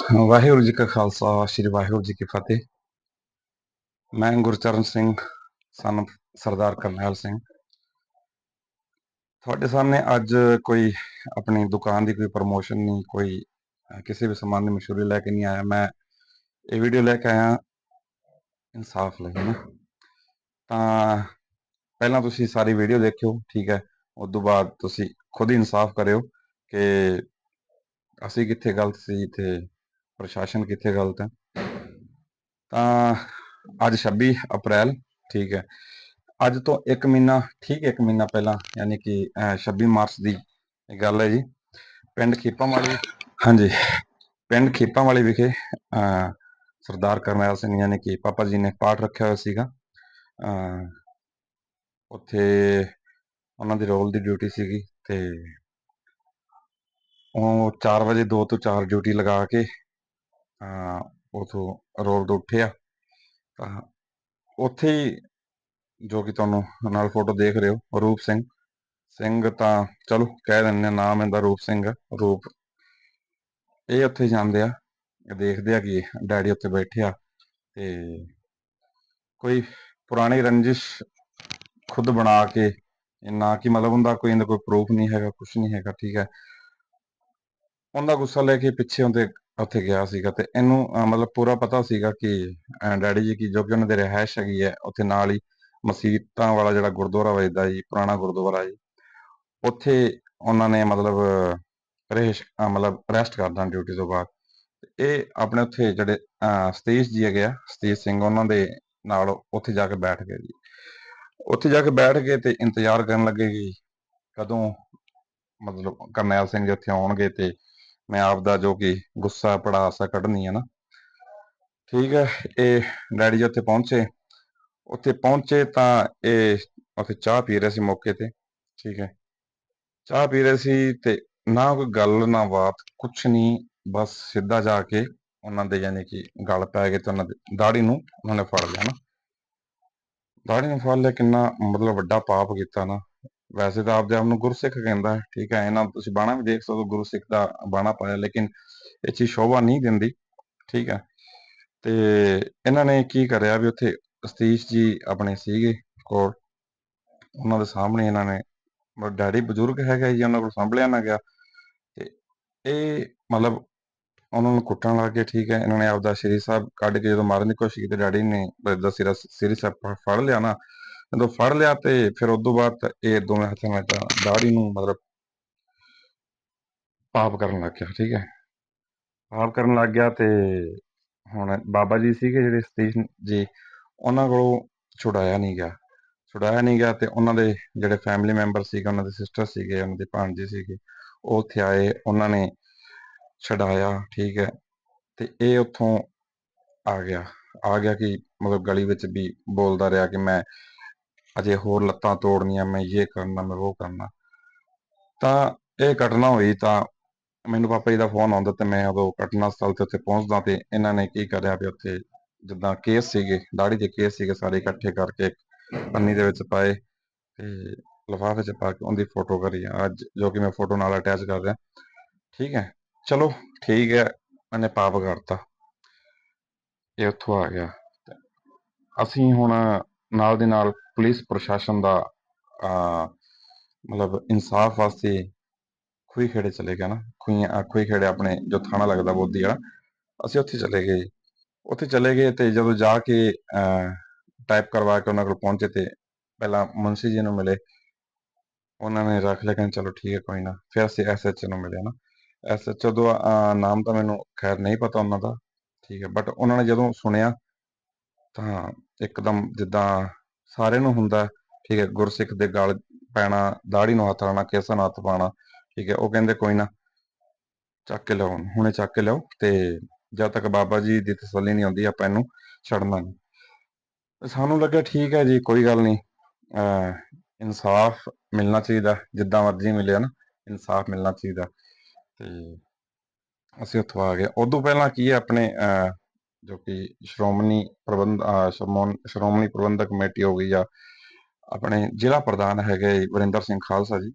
ਵਾਹਿਗੁਰੂ ਜੀ ਕਾ ਖਾਲਸਾ, ਸ੍ਰੀ ਵਾਹਿਗੁਰੂ ਜੀ ਕੀ ਫਤਿਹ। ਮੈਂ ਗੁਰਚਰਨ ਸਿੰਘ, ਸਨ ਸਰਦਾਰ ਕਰਨੈਲ ਸਿੰਘ। ਤੁਹਾਡੇ ਸਾਹਮਣੇ ਅੱਜ ਕੋਈ ਆਪਣੀ ਦੁਕਾਨ ਦੀ ਕੋਈ ਪ੍ਰਮੋਸ਼ਨ ਨਹੀਂ, ਕੋਈ ਕਿਸੇ ਵੀ ਸਮਾਨ ਦੀ ਮਸ਼ਹੂਰੀ ਲੈ ਕੇ ਨਹੀਂ ਆਇਆ। ਮੈਂ ਇਹ ਵੀਡੀਓ ਲੈ ਕੇ ਆਇਆ, ਇਨਸਾਫ ਲਈ ਹੈ ਨਾ। ਤਾਂ ਪਹਿਲਾਂ ਤੁਸੀਂ ਸਾਰੀ ਵੀਡੀਓ ਦੇਖਿਓ, ਠੀਕ ਹੈ। ਉਸ ਤੋਂ ਬਾਅਦ ਤੁਸੀਂ ਖੁਦ ਹੀ ਇਨਸਾਫ ਕਰਿਓ ਕਿ ਅਸੀਂ ਕਿੱਥੇ ਗਲਤ ਸੀ ਤੇ ਪ੍ਰਸ਼ਾਸਨ ਕਿੱਥੇ ਗਲਤ ਹੈ ਤਾਂ? ਅੱਜ 26 ਅਪ੍ਰੈਲ ਠੀਕ ਹੈ। ਅੱਜ ਤੋਂ 1 ਮਹੀਨਾ ਠੀਕ 1 ਮਹੀਨਾ ਪਹਿਲਾਂ ਯਾਨੀ ਕਿ 26 ਮਾਰਚ ਦੀ ਗੱਲ ਹੈ ਜੀ। ਪਿੰਡ ਖੇਪਾਂ ਵਾਲੀ ਹਾਂਜੀ ਪਿੰਡ ਖੇਪਾਂ ਵਾਲੀ ਵਿਖੇ ਸਰਦਾਰ ਕਰਨੈਲ ਸਿੰਘ ਯਾਨੀ ਕਿ ਪਾਪਾ ਜੀ ਨੇ ਪਾਠ ਰੱਖਿਆ ਹੋਇਆ ਸੀਗਾ। ਅਹ, ਉੱਥੇ ਉਹਨਾਂ ਦੀ ਰੋਲ ਦੀ ਡਿਊਟੀ ਸੀਗੀ ਤੇ ਉਹ 4 ਵਜੇ 2 ਤੋਂ 4 ਡਿਊਟੀ ਲਗਾ ਕੇ ਉਥੋਂ ਰੋਲ ਤੋਂ ਉੱਠਿਆ। ਤਾਂ ਉੱਥੇ ਜੋ ਕਿ ਤੁਹਾਨੂੰ ਨਾਲ ਫੋਟੋ ਦੇਖ ਰਹੇ ਹੋ, ਰੂਪ ਸਿੰਘ। ਸਿੰਘ ਤਾਂ ਚਲੋ ਕਹਿ ਦਿੰਦੇ ਨਾਮ ਇਹਦਾ ਰੂਪ ਸਿੰਘ ਰੂਪ ਇਹ ਉੱਥੇ ਜਾਂਦੇ ਆ ਦੇਖਦੇ ਆ ਕਿ ਡੈਡੀ ਉੱਥੇ ਬੈਠੇ ਆ ਤੇ ਕੋਈ ਪੁਰਾਣੀ ਰੰਜਿਸ਼ ਖੁਦ ਬਣਾ ਕੇ ਇਹ ਨਾ ਕਿ ਮਤਲਬ ਉਹਦਾ ਕੋਈ ਇਹਦਾ ਕੋਈ ਪ੍ਰੂਫ ਨਹੀਂ ਹੈਗਾ ਕੁਝ ਨਹੀਂ ਹੈਗਾ, ਠੀਕ ਹੈ। ਉਹਦਾ ਗੁੱਸਾ ਲੈ ਕੇ ਪਿੱਛੇ ਉਹਦੇ ਉੱਥੇ ਗਿਆ ਸੀਗਾ ਤੇ ਇਹਨੂੰ ਅਹ, ਮਤਲਬ ਪੂਰਾ ਪਤਾ ਸੀਗਾ ਕਿ ਅਹ, ਡੈਡੀ ਜੀ ਕੀ ਜੋ ਕਿ ਉਹਨਾਂ ਦੇ ਰਿਹਾਇਸ਼ ਹੈਗੀ ਹੈ ਉੱਥੇ ਨਾਲ ਹੀ ਮਸੀਤਾਂ ਵਾਲਾ ਜਿਹੜਾ ਗੁਰਦੁਆਰਾ ਵਜਦਾ ਜੀ ਪੁਰਾਣਾ ਗੁਰਦੁਆਰਾ ਜੀ ਉੱਥੇ ਉਹਨਾਂ ਨੇ ਮਤਲਬ ਰਹਿਸ਼ ਅਹ, ਮਤਲਬ ਰੈਸਟ ਕਰਦਾ ਡਿਊਟੀ ਤੋਂ ਬਾਅਦ। ਇਹ ਆਪਣੇ ਉੱਥੇ ਜਿਹੜੇ ਅਹ, ਸਤੀਸ਼ ਜੀ ਹੈਗੇ ਆ ਸਤੀਸ਼ ਸਿੰਘ ਉਹਨਾਂ ਦੇ ਨਾਲ ਉੱਥੇ ਜਾ ਕੇ ਬੈਠ ਗਏ ਜੀ। ਉੱਥੇ ਜਾ ਕੇ ਬੈਠ ਗਏ ਤੇ ਇੰਤਜ਼ਾਰ ਕਰਨ ਲੱਗੇ ਕਿ ਕਦੋਂ ਮਤਲਬ ਕਰਨੈਲ ਸਿੰਘ ਜੀ ਉੱਥੇ ਆਉਣਗੇ ਤੇ ਮੈਂ ਆਪ ਦਾ ਜੋ ਕਿ ਗੁੱਸਾ ਪੜਾਸਾ ਕੱਢਣੀ ਹੈ ਨਾ। ਠੀਕ ਹੈ ਇਹ ਡੈਡੀ ਜੀ ਉੱਥੇ ਪਹੁੰਚੇ। ਉੱਥੇ ਪਹੁੰਚੇ ਤਾਂ ਇਹ ਉੱਥੇ ਚਾਹ ਪੀ ਰਹੇ ਸੀ ਮੌਕੇ ਤੇ। ਠੀਕ ਹੈ ਚਾਹ ਪੀ ਰਹੇ ਸੀ ਤੇ ਨਾ ਕੋਈ ਗੱਲ, ਨਾ ਬਾਤ, ਕੁਛ ਨਹੀਂ ਬਸ ਸਿੱਧਾ ਜਾ ਕੇ ਉਹਨਾਂ ਦੇ ਯਾਨੀ ਕਿ ਗਲ ਪੈ ਗਏ ਤੇ ਉਹਨਾਂ ਦੇ ਦਾੜੀ ਨੂੰ ਉਹਨਾਂ ਨੇ ਫੜ ਲਿਆ ਨਾ। ਦਾੜੀ ਨੂੰ ਫੜ ਲਿਆ ਕਿੰਨਾ ਮਤਲਬ ਵੱਡਾ ਪਾਪ ਕੀਤਾ ਨਾ। ਵੈਸੇ ਤਾਂ ਆਪਦੇ ਆਪ ਨੂੰ ਗੁਰਸਿੱਖ ਕਹਿੰਦਾ ਹੈ, ਠੀਕ ਹੈ, ਇਹਨਾਂ ਤੁਸੀਂ ਬਾਣਾ ਵੀ ਦੇਖ ਸਕਦੇ ਹੋ ਗੁਰਸਿੱਖ ਦਾ ਬਾਣਾ ਪਾਇਆ, ਲੇਕਿਨ ਇਹ ਚੀਜ਼ ਸ਼ੋਭਾ ਨਹੀਂ ਦਿੰਦੀ, ਠੀਕ ਹੈ। ਤੇ ਇਹਨਾਂ ਨੇ ਕੀ ਕਰਿਆ ਵੀ ਉੱਥੇ ਸਤੀਸ਼ ਜੀ ਆਪਣੇ ਸੀਗੇ ਕੋਲ, ਉਹਨਾਂ ਦੇ ਸਾਹਮਣੇ ਇਹਨਾਂ ਨੇ ਡੈਡੀ ਬਜ਼ੁਰਗ ਹੈਗਾ ਜੀ, ਉਹਨਾਂ ਕੋਲ ਸੰਭਲਿਆ ਨਾ ਗਿਆ, ਤੇ ਇਹ ਮਤਲਬ ਉਹਨਾਂ ਨੂੰ ਕੁੱਟਣ ਲੱਗ ਗਏ, ਠੀਕ ਹੈ। ਇਹਨਾਂ ਨੇ ਆਪਦਾ ਸ਼੍ਰੀ ਸਾਹਿਬ ਕੱਢ ਕੇ ਜਦੋਂ ਮਾਰਨ ਦੀ ਕੋਸ਼ਿਸ਼ ਕੀਤੀ, ਡੈਡੀ ਨੇ ਦਾ ਸਿਰਾ ਸ਼੍ਰੀ ਸਾਹਿਬ ਫੜ ਲਿਆ ਨਾ ਜਦੋਂ ਫੜ ਲਿਆ ਤੇ ਫਿਰ ਉਸ ਤੋਂ ਬਾਅਦ ਇਹ ਦੋਵੇਂ ਹੱਥਾਂ ਨਾਲ ਤਾਂ ਦਾੜੀ ਨੂੰ ਮਤਲਬ ਪਾਪ ਕਰਨ ਲੱਗ ਗਿਆ, ਠੀਕ ਹੈ। ਪਾਪ ਕਰਨ ਲੱਗ ਗਿਆ ਤੇ ਹੁਣ ਬਾਬਾ ਜੀ ਸੀਗੇ ਜਿਹੜੇ ਸਤੀਸ਼ ਜੀ, ਉਹਨਾਂ ਕੋਲੋਂ ਛੁਡਾਇਆ ਨਹੀਂ ਗਿਆ। ਛੁਡਾਇਆ ਨਹੀਂ ਗਿਆ ਤੇ ਉਹਨਾਂ ਦੇ ਜਿਹੜੇ ਫੈਮਿਲੀ ਮੈਂਬਰ ਸੀਗੇ, ਉਹਨਾਂ ਦੇ ਸਿਸਟਰ ਸੀਗੇ, ਉਹਨਾਂ ਦੇ ਭਾਣਜੇ ਸੀਗੇ, ਉਹ ਉੱਥੇ ਆਏ, ਉਹਨਾਂ ਨੇ ਛਡਾਇਆ, ਠੀਕ ਹੈ। ਤੇ ਇਹ ਉੱਥੋਂ ਆ ਗਿਆ। ਆ ਗਿਆ ਕਿ ਮਤਲਬ ਗਲੀ ਵਿੱਚ ਵੀ ਬੋਲਦਾ ਰਿਹਾ ਕਿ ਮੈਂ ਅਜੇ ਹੋਰ ਲੱਤਾਂ ਤੋੜਨੀਆਂ, ਮੈਂ ਇਹ ਕਰਨਾ, ਮੈਂ ਉਹ ਕਰਨਾ। ਤਾਂ ਇਹ ਘਟਨਾ ਹੋਈ ਤਾਂ ਮੈਨੂੰ ਪਾਪਾ ਜੀ ਦਾ ਫੋਨ ਆਉਂਦਾ ਤੇ ਮੈਂ ਉਦੋਂ ਘਟਨਾ ਸਥਲ ਤੇ ਉੱਥੇ ਪਹੁੰਚਦਾ ਤੇ ਇਹਨਾਂ ਨੇ ਕੀ ਕਰਿਆ ਵੀ ਉੱਥੇ ਜਿੱਦਾਂ ਕੇਸ ਸੀਗੇ ਦਾੜੀ ਦੇ ਕੇਸ ਸੀਗੇ ਸਾਰੇ ਇਕੱਠੇ ਕਰਕੇ ਪੰਨੀ ਦੇ ਵਿੱਚ ਪਾਏ ਤੇ ਲਿਫਾਫੇ 'ਚ ਪਾ ਕੇ ਉਹਦੀ ਫੋਟੋ ਕਰੀ ਅੱਜ ਜੋ ਕਿ ਮੈਂ ਫੋਟੋ ਨਾਲ ਅਟੈਚ ਕਰ ਰਿਹਾ। ਠੀਕ ਹੈ, ਚਲੋ ਠੀਕ ਹੈ ਮੈਨੇ ਪਾਪ ਕਰਤਾ। ਇਹ ਉੱਥੋਂ ਆ ਗਿਆ। ਅਸੀਂ ਹੁਣ ਨਾਲ ਦੇ ਨਾਲ ਪੁਲਿਸ ਪ੍ਰਸ਼ਾਸਨ ਦਾ ਮਤਲਬ ਇਨਸਾਫ ਵਾਸਤੇ ਖੂਹੀ ਖੇੜੇ ਚਲੇ ਗਏ ਨਾ। ਖੂਹੀਆਂ ਖੂਹੀ ਖੇੜੇ ਆਪਣੇ ਜੋ ਥਾਣਾ ਲੱਗਦਾ ਬੋਦੀ ਵਾਲਾ, ਅਸੀਂ ਉੱਥੇ ਚਲੇ ਗਏ। ਉੱਥੇ ਚਲੇ ਗਏ ਤੇ ਜਦੋਂ ਜਾ ਕੇ ਟਾਈਪ ਕਰਵਾ ਕੇ ਉਹਨਾਂ ਕੋਲ ਪਹੁੰਚੇ ਤੇ ਪਹਿਲਾਂ ਮੁੰਸ਼ੀ ਜੀ ਨੂੰ ਮਿਲੇ। ਉਹਨਾਂ ਨੇ ਰੱਖ ਲਿਆ, ਕਹਿੰਦੇ ਚਲੋ ਠੀਕ ਹੈ, ਕੋਈ ਨਾ। ਫਿਰ ਅਸੀਂ ਐਸਐਚ ਨੂੰ ਮਿਲੇ ਨਾ। ਐਸਐਚ ਦਾ ਨਾਮ ਤਾਂ ਮੈਨੂੰ ਖੈਰ ਨਹੀਂ ਪਤਾ ਉਹਨਾਂ ਦਾ। ਠੀਕ ਹੈ ਬਟ ਉਹਨਾਂ ਨੇ ਜਦੋਂ ਸੁਣਿਆ ਤਾਂ ਇੱਕਦਮ ਜਿੱਦਾਂ ਸਾਰੇ ਨੂੰ ਹੁੰਦਾ ਠੀਕ ਹੈ ਗੁਰਸਿੱਖ ਦੇ ਗਲ ਪੈਣਾ ਦਾੜੀ ਨੂੰ ਹੱਥ ਲਾਉਣਾ ਕੇਸਾਂ ਨੂੰ ਹੱਥ ਪਾਉਣਾ ਠੀਕ ਹੈ ਉਹ ਕਹਿੰਦੇ ਕੋਈ ਨਾ ਚੱਕ ਕੇ ਲਿਆਓ ਹੁਣੇ ਚੱਕ ਕੇ ਲਿਆਓ ਤੇ ਜਦ ਤੱਕ ਬਾਬਾ ਜੀ ਦੀ ਤਸੱਲੀ ਨਹੀਂ ਆਉਂਦੀ ਆਪਾਂ ਇਹਨੂੰ ਛੱਡਣਾ ਨਹੀਂ। ਸਾਨੂੰ ਲੱਗਿਆ ਠੀਕ ਹੈ ਜੀ ਕੋਈ ਗੱਲ ਨਹੀਂ ਅਹ ਇਨਸਾਫ ਮਿਲਣਾ ਚਾਹੀਦਾ ਜਿੱਦਾਂ ਮਰਜ਼ੀ ਮਿਲਿਆ ਨਾ ਇਨਸਾਫ ਮਿਲਣਾ ਚਾਹੀਦਾ ਤੇ ਅਸੀਂ ਉੱਥੋਂ ਆ ਗਏ। ਉਦੋਂ ਪਹਿਲਾਂ ਕੀ ਹੈ ਆਪਣੇ ਅਹ, ਜੋ ਕਿ ਸ਼੍ਰੋਮਣੀ ਪ੍ਰਬੰਧ ਸ਼੍ਰੋਮਣੀ ਪ੍ਰਬੰਧਕ ਕਮੇਟੀ ਹੋ ਗਈ ਆ ਆਪਣੇ ਜ਼ਿਲ੍ਹਾ ਪ੍ਰਧਾਨ ਹੈਗੇ ਵਰਿੰਦਰ ਸਿੰਘ ਖਾਲਸਾ ਜੀ।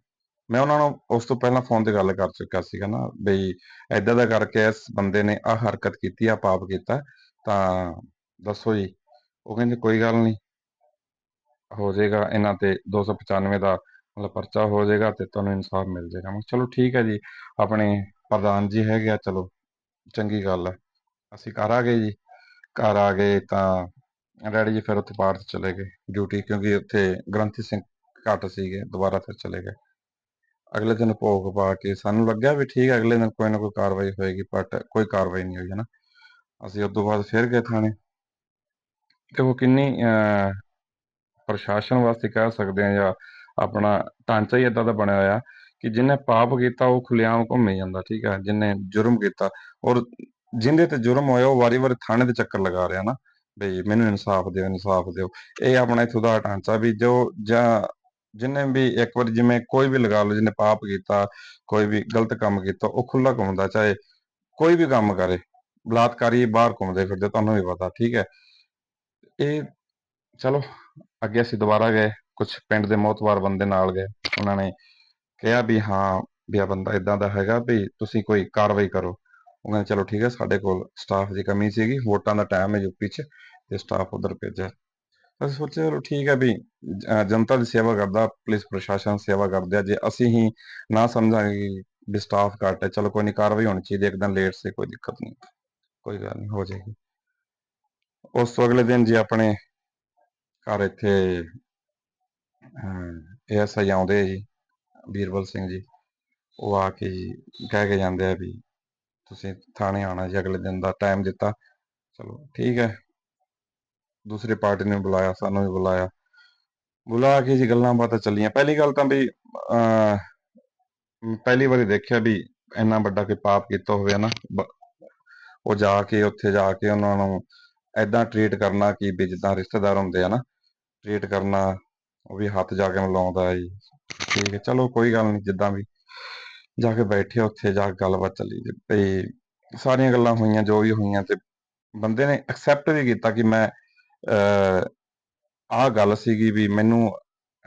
ਮੈਂ ਉਹਨਾਂ ਨੂੰ ਉਸ ਤੋਂ ਪਹਿਲਾਂ ਫੋਨ ਤੇ ਗੱਲ ਕਰ ਚੁੱਕਾ ਸੀਗਾ ਨਾ ਬਈ ਏਦਾਂ ਦਾ ਕਰਕੇ ਇਸ ਬੰਦੇ ਨੇ ਆਹ ਹਰਕਤ ਕੀਤੀ ਆ ਪਾਪ ਕੀਤਾ, ਤਾਂ ਦੱਸੋ ਜੀ, ਉਹ ਕਹਿੰਦੇ ਕੋਈ ਗੱਲ ਨਹੀਂ। ਹੋ ਜਾਏਗਾ ਇਹਨਾਂ ਤੇ 295 ਦਾ ਮਤਲਬ ਪਰਚਾ ਹੋ ਜਾਏਗਾ ਤੇ ਤੁਹਾਨੂੰ ਇਨਸਾਫ ਮਿਲ ਜਾਏਗਾ। ਮੈਂ ਕਿਹਾ ਚਲੋ ਠੀਕ ਹੈ ਜੀ, ਆਪਣੇ ਪ੍ਰਧਾਨ ਜੀ ਹੈਗੇ ਆ, ਚਲੋ, ਚੰਗੀ ਗੱਲ ਹੈ। ਅਸੀਂ ਘਰ ਆ ਗਏ ਜੀ। ਘਰ ਆ ਗਏ ਤਾਂ ਡੈਡੀ ਜੀ ਫਿਰ ਉੱਥੇ ਪਾਠ ਚਲੇ ਗਏ। ਡਿਊਟੀ ਕਿਉਂਕਿ ਉੱਥੇ ਗ੍ਰੰਥੀ ਸਿੰਘ ਘੱਟ ਸੀਗੇ, ਦੁਬਾਰਾ ਫਿਰ ਚਲੇ ਗਏ। ਅਗਲੇ ਦਿਨ ਭੋਗ ਪਾ ਕੇ ਸਾਨੂੰ ਲੱਗਿਆ ਵੀ ਠੀਕ ਅਗਲੇ ਦਿਨ ਕੋਈ ਨਾ ਕੋਈ ਕਾਰਵਾਈ ਹੋਏਗੀ ਬਟ ਕੋਈ ਕਾਰਵਾਈ ਨਹੀਂ ਹੋਈ, ਹੈ ਨਾ। ਅਸੀਂ ਉਸ ਤੋਂ ਬਾਅਦ ਫਿਰ ਗਏ ਥਾਣੇ। ਤੇ ਉਹ ਕਿੰਨੀ ਪ੍ਰਸ਼ਾਸਨ ਵਾਸਤੇ ਕਹਿ ਸਕਦੇ ਆ ਜਾਂ ਆਪਣਾ ਢਾਂਚਾ ਹੀ ਇਦਾਂ ਦਾ ਬਣਿਆ ਹੋਇਆ ਕਿ ਜਿਹਨੇ ਪਾਪ ਕੀਤਾ ਉਹ ਖੁੱਲ੍ਹੇਆਮ ਘੁੰਮੀ ਜਾਂਦਾ, ਠੀਕ ਹੈ। ਜਿਹਨੇ ਜੁਰਮ ਕੀਤਾ ਔਰ ਜਿੰਦੇ ਤੇ ਜੁਰਮ ਹੋਇਆ, ਉਹ ਵਾਰੀ-ਵਾਰੀ ਥਾਣੇ ਦੇ ਚੱਕਰ ਲਗਾ ਰਿਹਾ ਨਾ ਬਈ ਮੈਨੂੰ ਇਨਸਾਫ ਦਿਓ ਇਨਸਾਫ ਦਿਓ। ਇਹ ਆਪਣਾ ਇੱਥੋਂ ਦਾ ਢਾਂਚਾ ਵੀ ਜੋ ਜਾਂ ਜਿਹਨੇ ਵੀ ਇੱਕ ਵਾਰ ਜਿਵੇਂ ਕੋਈ ਵੀ ਲਗਾ ਲਓ ਜਿਹਨੇ ਪਾਪ ਕੀਤਾ, ਕੋਈ ਵੀ ਗਲਤ ਕੰਮ ਕੀਤਾ, ਉਹ ਖੁੱਲਾ ਘੁੰਮਦਾ, ਚਾਹੇ ਕੋਈ ਵੀ ਕੰਮ ਕਰੇ, ਬਲਾਤਕਾਰੀ ਬਾਹਰ ਘੁੰਮਦੇ ਫਿਰਦੇ, ਤੁਹਾਨੂੰ ਵੀ ਪਤਾ, ਠੀਕ ਹੈ। ਇਹ ਚਲੋ, ਅੱਗੇ ਅਸੀਂ ਦੁਬਾਰਾ ਗਏ ਕੁਝ ਪਿੰਡ ਦੇ ਮੌਤਵਾਰ ਬੰਦੇ ਨਾਲ ਗਏ, ਉਹਨਾਂ ਨੇ ਕਿਹਾ ਵੀ ਹਾਂ, ਵੀ ਆ ਬੰਦਾ ਇਦਾਂ ਦਾ ਹੈਗਾ ਵੀ ਤੁਸੀਂ ਕੋਈ ਕਾਰਵਾਈ ਕਰੋ। ਉਹ ਕਹਿੰਦੇ ਚਲੋ ਠੀਕ ਹੈ, ਸਾਡੇ ਕੋਲ ਸਟਾਫ ਦੀ ਕਮੀ ਸੀਗੀ, ਵੋਟਾਂ ਦਾ ਟਾਈਮ ਹੈ ਯੂਪੀ 'ਚ ਤੇ ਸਟਾਫ ਉਧਰ ਭੇਜਿਆ। ਅਸੀਂ ਸੋਚਿਆ ਚਲੋ ਠੀਕ ਹੈ ਵੀ ਜਨਤਾ ਦੀ ਸੇਵਾ ਕਰਦਾ ਪੁਲਿਸ ਪ੍ਰਸ਼ਾਸਨ ਸੇਵਾ ਕਰਦੇ ਆ, ਜੇ ਅਸੀਂ ਹੀ ਨਾ ਸਮਝਾਂਗੇ ਵੀ ਸਟਾਫ ਘੱਟ ਹੈ, ਚਲੋ ਕੋਈ ਨਹੀਂ ਕਾਰਵਾਈ ਹੋਣੀ ਚਾਹੀਦੀ ਇੱਕ ਦਿਨ ਲੇਟ ਸੇ, ਕੋਈ ਦਿੱਕਤ ਨਹੀਂ, ਕੋਈ ਗੱਲ ਨਹੀਂ, ਹੋ ਜਾਏਗੀ। ਉਸ ਤੋਂ ਅਗਲੇ ਦਿਨ ਜੀ ਆਪਣੇ ਘਰ ਇੱਥੇ ਏਐਸਆਈ ਆਉਂਦੇ ਜੀ ਬੀਰਬਲ ਸਿੰਘ ਜੀ, ਉਹ ਆ ਕੇ ਜੀ ਕਹਿ ਕੇ ਜਾਂਦੇ ਆ ਵੀ ਤੁਸੀਂ ਥਾਣੇ ਆਣਾ ਜੀ, ਅਗਲੇ ਦਿਨ ਦਾ ਟਾਈਮ ਦਿੱਤਾ। ਚਲੋ, ਠੀਕ ਹੈ। ਦੂਸਰੀ ਪਾਰਟੀ ਨੇ ਬੁਲਾਇਆ, ਸਾਨੂੰ ਵੀ ਬੁਲਾਇਆ। ਬੁਲਾ ਕੇ ਜੀ ਗੱਲਾਂ ਬਾਤਾਂ ਚੱਲੀਆਂ। ਪਹਿਲੀ ਗੱਲ ਤਾਂ ਵੀ ਪਹਿਲੀ ਵਾਰੀ ਦੇਖਿਆ ਵੀ ਇੰਨਾ ਵੱਡਾ ਕੋਈ ਪਾਪ ਕੀਤਾ ਹੋਵੇ ਨਾ ਉਹ ਜਾ ਕੇ, ਉੱਥੇ ਜਾ ਕੇ ਉਹਨਾਂ ਨੂੰ ਐਦਾਂ ਟ੍ਰੀਟ ਕਰਨਾ ਕਿ ਵੀ ਜਿੱਦਾਂ ਰਿਸ਼ਤੇਦਾਰ ਹੁੰਦੇ ਆ ਨਾ ਟਰੀਟ ਕਰਨਾ, ਉਹ ਵੀ ਹੱਥ ਜਾ ਕੇ ਮਿਲਾਉਂਦਾ ਜੀ। ਠੀਕ ਹੈ, ਚਲੋ ਕੋਈ ਗੱਲ ਨਹੀਂ, ਜਿੱਦਾਂ ਵੀ ਜਾ ਕੇ ਬੈਠੇ ਉੱਥੇ ਜਾ ਕੇ ਗੱਲਬਾਤ ਚੱਲੀ ਤੇ ਸਾਰੀਆਂ ਗੱਲਾਂ ਹੋਈਆਂ, ਜੋ ਵੀ ਹੋਈਆਂ ਤੇ ਬੰਦੇ ਨੇ ਐਕਸੈਪਟ ਵੀ ਕੀਤਾ ਕਿ ਮੈਂ, ਅਹ ਗੱਲ ਸੀਗੀ ਵੀ ਮੈਨੂੰ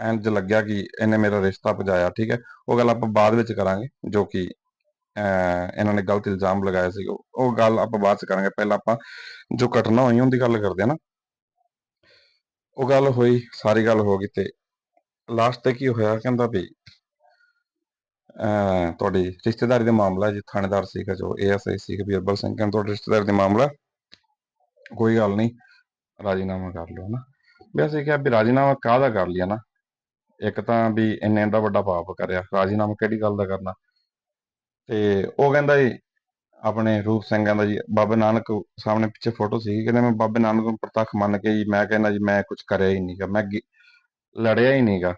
ਇੰਝ ਲੱਗਿਆ ਕਿ ਇਹਨੇ ਮੇਰਾ ਰਿਸ਼ਤਾ ਭਜਾਇਆ, ਠੀਕ ਹੈ? ਉਹ ਗੱਲ ਆਪਾਂ ਬਾਅਦ ਵਿੱਚ ਕਰਾਂਗੇ, ਜੋ ਕਿ, ਅਹ ਇਹਨਾਂ ਨੇ ਗਲਤ ਇਲਜ਼ਾਮ ਲਗਾਇਆ ਸੀ। ਉਹ ਗੱਲ ਆਪਾਂ ਬਾਅਦ ਚ ਕਰਾਂਗੇ। ਪਹਿਲਾਂ ਆਪਾਂ ਜੋ ਘਟਨਾ ਹੋਈ ਉਹਦੀ ਗੱਲ ਕਰਦੇ ਆ ਨਾ। ਉਹ ਗੱਲ ਹੋਈ, ਸਾਰੀ ਗੱਲ ਹੋ ਗਈ ਤੇ ਲਾਸਟ ਤੇ ਕੀ ਹੋਇਆ? ਕਹਿੰਦਾ ਵੀ ਤੁਹਾਡੀ ਰਿਸ਼ਤੇਦਾਰੀ ਦਾ ਮਾਮਲਾ ਜੀ, ਥਾਣੇਦਾਰ ਸੀਗਾ ਜੋ ਏਐਸਆਈ ਸੀਗਾ ਬੀਰਬਲ ਸਿੰਘ ਕਹਿੰਦਾ ਤੁਹਾਡੀ ਰਿਸ਼ਤੇਦਾਰੀ ਦਾ ਮਾਮਲਾ। ਕੋਈ ਗੱਲ ਨਹੀਂ, ਰਾਜੀਨਾਮਾ ਕਰ ਲਓ ਨਾ। ਵੀ ਕਿਹਾ ਵੀ ਰਾਜੀਨਾਮਾ ਕਾਹਦਾ ਕਰ ਲਿਆ ਨਾ? ਇੱਕ ਤਾਂ ਵੀ ਇੰਨੇ ਦਾ ਵੱਡਾ ਪਾਪ ਕਰਿਆ, ਰਾਜੀਨਾਮਾ ਕਿਹੜੀ ਗੱਲ ਦਾ ਕਰਨਾ? ਤੇ ਉਹ ਕਹਿੰਦਾ ਜੀ, ਆਪਣੇ ਰੂਪ ਸਿੰਘ ਕਹਿੰਦਾ ਜੀ, ਬਾਬੇ ਨਾਨਕ ਸਾਹਮਣੇ ਪਿੱਛੇ ਫੋਟੋ ਸੀ ਕਹਿੰਦਾ ਮੈਂ ਬਾਬੇ ਨਾਨਕ ਨੂੰ ਪ੍ਰਤੱਖ ਮੰਨ ਕੇ ਜੀ, ਮੈਂ ਕਹਿੰਦਾ ਜੀ, ਮੈਂ ਕੁਝ ਕਰਿਆ ਹੀ ਨਹੀਂਗਾ ਮੈਂ ਲੜਿਆ ਹੀ ਨਹੀਂਗਾ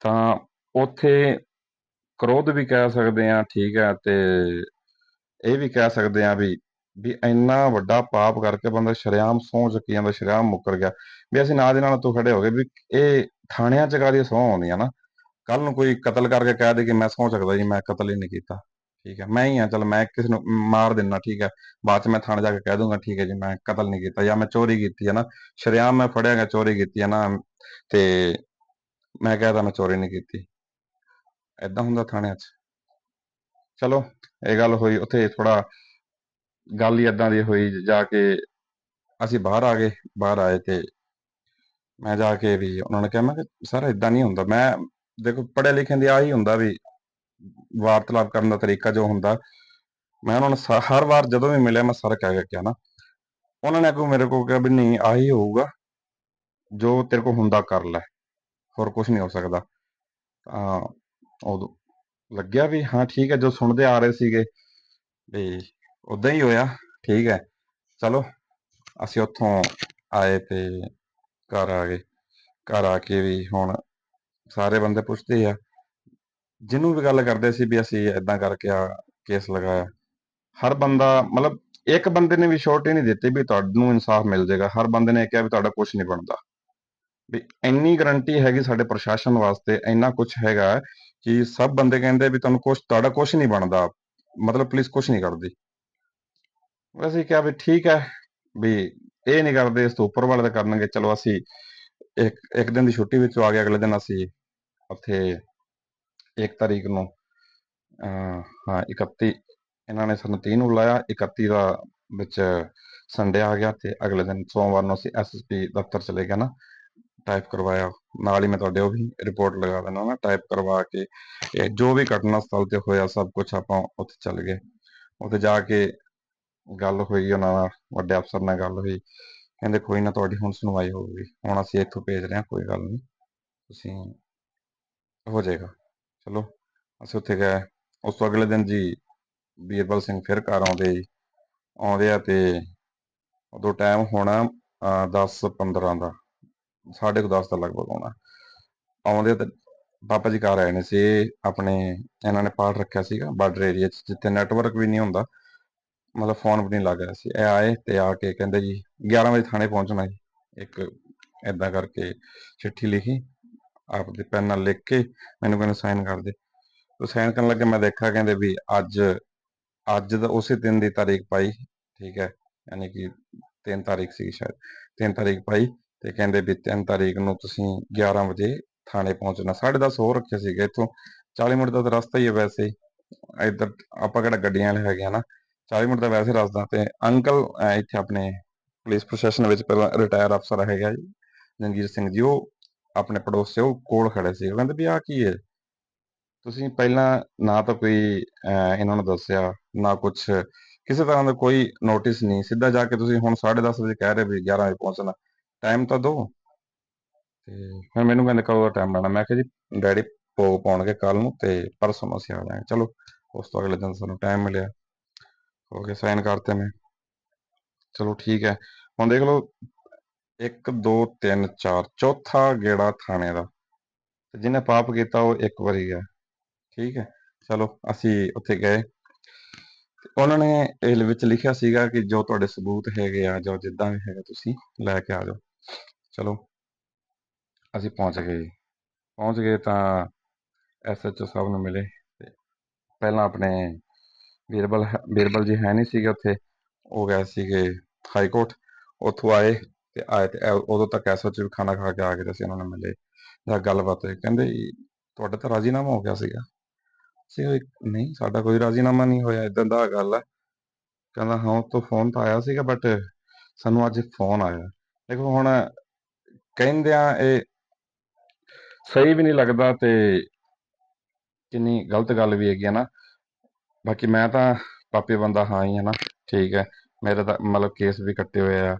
ਤਾਂ ਉੱਥੇ ਕ੍ਰੋਧ ਵੀ ਕਹਿ ਸਕਦੇ ਆ ਠੀਕ ਹੈ, ਤੇ ਇਹ ਵੀ ਕਹਿ ਸਕਦੇ ਆ ਵੀ ਵੀ ਇੰਨਾ ਵੱਡਾ ਪਾਪ ਕਰਕੇ ਬੰਦਾ ਸ਼ਰੇਆਮ ਸਹੁੰ ਚੱਕੀ ਜਾਂਦਾ, ਸ਼ਰੇਆਮ ਮੁੱਕਰ ਗਿਆ। ਵੀ ਅਸੀਂ ਨਾਲ ਦੇ ਨਾਲ ਤੋਂ ਖੜੇ ਹੋ ਗਏ, ਵੀ ਇਹ ਥਾਣਿਆਂ ਚ ਕਾਹਦੀ ਸਹੁੰ ਆਉਂਦੀ ਆ ਨਾ? ਕੱਲ ਨੂੰ ਕੋਈ ਕਤਲ ਕਰਕੇ ਕਹਿ ਦੇ ਕਿ ਮੈਂ ਸਹੁੰ ਸਕਦਾ ਜੀ, ਮੈਂ ਕਤਲ ਹੀ ਨਹੀਂ ਕੀਤਾ। ਠੀਕ ਹੈ, ਮੈਂ ਹੀ ਆ, ਚਲ ਮੈਂ ਕਿਸੇ ਨੂੰ ਮਾਰ ਦਿੰਨਾ ਠੀਕ ਹੈ। ਬਾਅਦ ਚ ਮੈਂ ਥਾਣੇ ਜਾ ਕੇ ਕਹਿ ਦੂੰਗਾ, ਠੀਕ ਹੈ ਜੀ, ਮੈਂ ਕਤਲ ਨਹੀਂ ਕੀਤਾ, ਜਾਂ ਮੈਂ ਚੋਰੀ ਕੀਤੀ ਹੈ ਨਾ? ਸ਼ਰੇਆਮ ਮੈਂ ਫੜਿਆ ਗਿਆ, ਚੋਰੀ ਕੀਤੀ ਹੈ ਨਾ? ਤੇ ਮੈਂ ਕਹਿਦਾ ਮੈਂ ਚੋਰੀ ਨਹੀਂ ਕੀਤੀ। ਐਦਾਂ ਹੁੰਦਾ ਥਾਣਿਆਂ 'ਚ। ਚਲੋ, ਇਹ ਗੱਲ ਹੋਈ, ਉੱਥੇ ਥੋੜਾ ਗੱਲ ਹੀ ਏਦਾਂ ਦੀ ਹੋਈ, ਜਾ ਕੇ ਅਸੀਂ ਬਾਹਰ ਆ ਗਏ, ਬਾਹਰ ਆਏ ਤੇ ਮੈਂ ਜਾ ਕੇ ਵੀ ਉਹਨਾਂ ਨੇ ਕਿਹਾ, ਮੈਂ ਸਰ ਇਦਾਂ ਨਹੀਂ ਹੁੰਦਾ। ਮੈਂ, ਦੇਖੋ, ਪੜ੍ਹੇ ਲਿਖੇ ਦੀ ਆਹੀ ਹੁੰਦਾ ਵੀ ਵਾਰਤਾਲਾਪ ਕਰਨ ਦਾ ਤਰੀਕਾ ਜੋ ਹੁੰਦਾ। ਮੈਂ ਉਹਨਾਂ ਨੂੰ ਹਰ ਵਾਰ ਜਦੋਂ ਵੀ ਮਿਲਿਆ, ਮੈਂ ਸਰ ਕਹਿ ਕੇ ਨਾ, ਉਹਨਾਂ ਨੇ ਅੱਗੋਂ ਮੇਰੇ ਕੋਲ ਕਿਹਾ ਵੀ ਨਹੀਂ, ਆਹੀ ਹੋਊਗਾ। ਜੋ ਤੇਰੇ ਕੋਲ ਹੁੰਦਾ, ਕਰ ਲੈ। ਹੋਰ ਕੁਝ ਨਹੀਂ ਹੋ ਸਕਦਾ। ਤਾਂ ਉਦੋਂ ਲੱਗਿਆ ਵੀ, ਹਾਂ ਠੀਕ ਹੈ, ਜੋ ਸੁਣਦੇ ਆ ਰਹੇ ਸੀਗੇ ਵੀ ਉਦਾਂ ਹੀ ਹੋਇਆ, ਠੀਕ ਹੈ। ਚਲੋ, ਅਸੀਂ ਉੱਥੋਂ ਆਏ ਤੇ ਘਰ ਆ ਗਏ। ਘਰ ਆ ਕੇ ਵੀ ਹੁਣ ਸਾਰੇ ਬੰਦੇ ਪੁੱਛਦੇ ਆ, ਜਿਹਨੂੰ ਵੀ ਗੱਲ ਕਰਦੇ ਸੀ ਵੀ ਅਸੀਂ ਇਦਾਂ ਕਰਕੇ ਆ ਕੇਸ ਲਗਾਇਆ। ਹਰ ਬੰਦਾ, ਮਤਲਬ ਇੱਕ ਬੰਦੇ ਨੇ ਵੀ ਸ਼ੋਰਟੀ ਨਹੀਂ ਦਿੱਤੀ ਵੀ ਤੁਹਾਨੂੰ ਇਨਸਾਫ ਮਿਲ ਜਾਏਗਾ। ਹਰ ਬੰਦੇ ਨੇ ਕਿਹਾ ਵੀ ਤੁਹਾਡਾ ਕੁਝ ਨਹੀਂ ਬਣਦਾ। ਵੀ ਇੰਨੀ ਗਰੰਟੀ ਹੈਗੀ ਸਾਡੇ ਪ੍ਰਸ਼ਾਸਨ ਵਾਸਤੇ ਇੰਨਾ ਕੁਝ ਹੈਗਾ ਕਿ ਸਭ ਬੰਦੇ ਕਹਿੰਦੇ ਵੀ ਤੁਹਾਨੂੰ ਕੁਝ ਤੁਹਾਡਾ ਕੁਝ ਨਹੀਂ ਬਣਦਾ ਮਤਲਬ ਪੁਲਿਸ ਕੁਝ ਨਹੀਂ ਕਰਦੀ। ਅਸੀਂ ਕਿਹਾ ਵੀ ਠੀਕ ਹੈ ਵੀ ਇਹ ਨਹੀਂ ਕਰਦੇ ਇਸ ਤੋਂ ਉੱਪਰ ਵਾਲੇ ਤਾਂ ਕਰਨਗੇ ਚਲੋ ਅਸੀਂ ਇੱਕ ਇੱਕ ਦਿਨ ਦੀ ਛੁੱਟੀ ਵਿੱਚੋਂ ਆ ਗਏ ਅਗਲੇ ਦਿਨ ਅਸੀਂ ਉੱਥੇ 1 ਤਾਰੀਖ ਨੂੰ ਅਹ, ਹਾਂ 31 ਇਹਨਾਂ ਨੇ ਸਾਨੂੰ 30 ਨੂੰ ਬੁਲਾਇਆ 31 ਦਾ ਵਿੱਚ ਸੰਡੇ ਆ ਗਿਆ ਤੇ ਅਗਲੇ ਦਿਨ ਸੋਮਵਾਰ ਨੂੰ ਅਸੀਂ ਐਸਐਸਪੀ ਦਫ਼ਤਰ ਚਲੇ ਗਏ ਨਾ। ਟਾਈਪ ਕਰਵਾਇਆ, ਨਾਲ ਹੀ ਮੈਂ ਤੁਹਾਡੇ ਉਹ ਵੀ ਰਿਪੋਰਟ ਲਗਾ ਦੇਣਾ ਨਾ ਟਾਈਪ ਕਰਵਾ ਕੇ ਇਹ ਜੋ ਵੀ ਘਟਨਾ ਸਥਲ ਤੇ ਹੋਇਆ, ਸਭ ਕੁਝ ਆਪਾਂ ਉੱਥੇ ਚੱਲ ਗਏ। ਉੱਥੇ ਜਾ ਕੇ ਗੱਲ ਹੋਈ ਉਹਨਾਂ ਨਾਲ, ਵੱਡੇ ਅਫਸਰ ਨਾਲ ਗੱਲ ਹੋਈ। ਕਹਿੰਦੇ ਕੋਈ ਨਾ ਤੁਹਾਡੀ ਹੁਣ ਸੁਣਵਾਈ ਹੋਊਗੀ, ਹੁਣ ਅਸੀਂ ਇੱਥੋਂ ਭੇਜ ਰਹੇ ਹਾਂ, ਕੋਈ ਗੱਲ ਨਹੀਂ। ਤੁਸੀਂ ਹੋ ਜਾਏਗਾ। ਚਲੋ, ਅਸੀਂ ਉੱਥੇ ਗਏ। ਉਸ ਤੋਂ ਅਗਲੇ ਦਿਨ ਜੀ ਬੀਰਬਲ ਸਿੰਘ ਫਿਰ ਘਰ ਆਉਂਦੇ ਜੀ। ਆਉਂਦੇ ਆ ਤੇ ਉਦੋਂ ਟਾਈਮ ਹੋਣਾ 10 15 ਦਾ। ਸਾਢੇ ਕੁ 10 ਦਾ ਲਗਭਗ ਆਉਣਾ। ਆਉਂਦੇ ਤੇ ਪਾਪਾ ਜੀ ਘਰ ਆਏ ਨੇ ਸੀ, ਆਪਣੇ ਇਹਨਾਂ ਨੇ ਪਾਠ ਰੱਖਿਆ ਸੀਗਾ ਬਾਰਡਰ ਏਰੀਆ 'ਚ, ਜਿੱਥੇ ਨੈਟਵਰਕ ਵੀ ਨਹੀਂ ਹੁੰਦਾ। ਮਤਲਬ ਫੋਨ ਵੀ ਨਹੀਂ ਲੱਗ ਰਿਹਾ ਸੀ। ਇਹ ਆਏ ਤੇ ਆ ਕੇ ਕਹਿੰਦੇ ਜੀ 11 ਵਜੇ ਥਾਣੇ ਪਹੁੰਚਣਾ ਜੀ। ਇੱਕ ਐਦਾਂ ਕਰਕੇ ਚਿੱਠੀ ਲਿਖੀ, ਆਪਦੇ ਪੈਨ ਨਾਲ ਲਿਖ ਕੇ ਮੈਨੂੰ ਕਹਿੰਦੇ ਸਾਈਨ ਕਰ ਦੇ। ਉਹ ਸਾਈਨ ਕਰਨ ਲੱਗੇ ਮੈਂ ਦੇਖਿਆ ਕਹਿੰਦੇ ਵੀ ਅੱਜ ਅੱਜ ਦਾ ਉਸੇ ਦਿਨ ਦੀ ਤਾਰੀਖ ਪਾਈ, ਠੀਕ ਹੈ। ਯਾਨੀ ਕਿ 3 ਤਾਰੀਖ ਸੀ ਸ਼ਾਇਦ 3 ਤਾਰੀਖ ਪਾਈ। ਤੇ ਕਹਿੰਦੇ ਵੀ 3 ਤਾਰੀਖ ਨੂੰ ਤੁਸੀਂ 11 ਵਜੇ ਥਾਣੇ ਪਹੁੰਚਣਾ। 10:30 ਹੋਰ ਰੱਖੇ ਸੀਗੇ। ਇੱਥੋਂ 40 ਮਿੰਟ ਦਾ ਤਾਂ ਰਸਤਾ ਹੀ ਹੈ ਵੈਸੇ। ਇੱਧਰ ਆਪਾਂ ਕਿਹੜਾ ਗੱਡੀਆਂ ਵਾਲੇ ਹੈਗੇ ਆ ਨਾ। 40 ਮਿੰਟ ਦਾ ਵੈਸੇ ਰਸਤਾ ਤੇ ਅੰਕਲ ਇੱਥੇ ਆਪਣੇ ਪੁਲਿਸ ਪ੍ਰਸ਼ਾਸਨ ਵਿੱਚ ਪਹਿਲਾਂ ਰਿਟਾਇਰ ਅਫਸਰ ਹੈਗਾ ਜੀ, ਜੰਗੀਰ ਸਿੰਘ ਜੀ, ਉਹ ਆਪਣੇ ਪੜੋਸੇ ਉਹ ਕੋਲ ਖੜੇ ਸੀ। ਕਹਿੰਦੇ ਵੀ ਆਹ ਕੀ ਹੈ? ਤੁਸੀਂ ਪਹਿਲਾਂ ਨਾ ਤਾਂ ਕੋਈ ਇਹਨਾਂ ਨੂੰ ਦੱਸਿਆ, ਨਾ ਕੁਝ ਕਿਸੇ ਤਰ੍ਹਾਂ ਦਾ ਕੋਈ ਨੋਟਿਸ ਨਹੀਂ। ਸਿੱਧਾ ਜਾ ਕੇ ਤੁਸੀਂ ਹੁਣ 10:30 ਵਜੇ ਕਹਿ ਰਹੇ ਵੀ 11 ਵਜੇ ਪਹੁੰਚਣਾ। ਟਾਈਮ ਤਾਂ ਦੋ। ਤੇ ਫਿਰ ਮੈਨੂੰ ਕਹਿੰਦੇ ਕਦੋਂ ਟਾਈਮ ਲੈਣਾ ਮੈਂ ਕਿਹਾ ਜੀ, ਡੈਡੀ ਭੋਗ ਪਾਉਣਗੇ ਕੱਲ ਨੂੰ ਤੇ ਪਰਸੋਂ ਅਸੀਂ ਆ ਜਾਵਾਂਗੇ। ਚਲੋ, ਉਸ ਤੋਂ ਅਗਲੇ ਦਿਨ ਸਾਨੂੰ ਟਾਈਮ ਮਿਲਿਆ। ਹੋ ਗਏ ਸਾਈਨ ਕਰਤੇ ਮੈਂ। ਚਲੋ ਠੀਕ ਹੈ। ਹੁਣ ਦੇਖ ਲਓ 1 2 3 4 ਚੌਥਾ ਗੇੜਾ ਥਾਣੇ ਦਾ। ਤੇ ਜਿਹਨੇ ਪਾਪ ਕੀਤਾ, ਉਹ ਇੱਕ ਵਾਰੀ ਗਿਆ। ਠੀਕ ਹੈ। ਚਲੋ, ਅਸੀਂ ਉੱਥੇ ਗਏ। ਉਹਨਾਂ ਨੇ ਇਹ ਵਿੱਚ ਲਿਖਿਆ ਸੀਗਾ ਕਿ ਜੋ ਤੁਹਾਡੇ ਸਬੂਤ ਹੈਗੇ ਆ, ਜੋ ਜਿੱਦਾਂ ਵੀ ਹੈਗਾ, ਤੁਸੀਂ ਲੈ ਕੇ ਆ ਜਾਓ। ਚਲੋ, ਅਸੀਂ ਪਹੁੰਚ ਗਏ ਪਹੁੰਚ ਗਏ ਤਾਂ ਐਸਐਚਓ ਸਾਹਿਬ ਨੂੰ ਮਿਲੇ। ਤੇ ਪਹਿਲਾਂ ਆਪਣੇ ਬੀਰਬਲ ਬੀਰਬਲ ਜੀ ਹੈ ਨਹੀਂ ਸੀਗੇ ਉੱਥੇ। ਉਹ ਗਏ ਸੀਗੇ ਹਾਈ ਕੋਰਟ। ਉੱਥੋਂ ਆਏ ਤੇ ਆਏ ਤੇ ਉਦੋਂ ਤੱਕ ਐਸਐਚਓ ਖਾਣਾ ਖਾ ਕੇ ਆ ਗਏ ਅਸੀਂ ਉਹਨਾਂ ਨੂੰ ਮਿਲੇ। ਜਾਂ ਗੱਲਬਾਤ ਹੋਈ। ਕਹਿੰਦੇ ਤੁਹਾਡਾ ਤਾਂ ਰਾਜ਼ੀਨਾਮਾ ਹੋ ਗਿਆ ਸੀਗਾ। ਸੀ ਨਹੀਂ, ਸਾਡਾ ਕੋਈ ਰਾਜ਼ੀਨਾਮਾ ਨਹੀਂ ਹੋਇਆ। ਇਦਾਂ ਦਾ ਗੱਲ ਹੈ ਕਹਿੰਦਾ, ਹਾਂ ਤੋਂ ਫੋਨ ਤਾਂ ਆਇਆ ਸੀਗਾ ਬਟ ਸਾਨੂੰ ਅੱਜ ਫੋਨ ਆਇਆ। ਦੇਖੋ, ਹੁਣ ਕਹਿੰਦਿਆਂ ਇਹ ਸਹੀ ਵੀ ਨਹੀਂ ਲੱਗਦਾ ਤੇ ਕਿੰਨੀ ਗਲਤ ਗੱਲ ਵੀ ਹੈਗੀ ਹੈ ਨਾ। ਬਾਕੀ ਮੈਂ ਤਾਂ ਪਾਪੀ ਬੰਦਾ ਹਾਂ ਹੀ ਹੈ ਨਾ, ਠੀਕ ਹੈ। ਮੇਰੇ ਤਾਂ ਮਤਲਬ ਕੇਸ ਵੀ ਕੱਟੇ ਹੋਏ ਆ,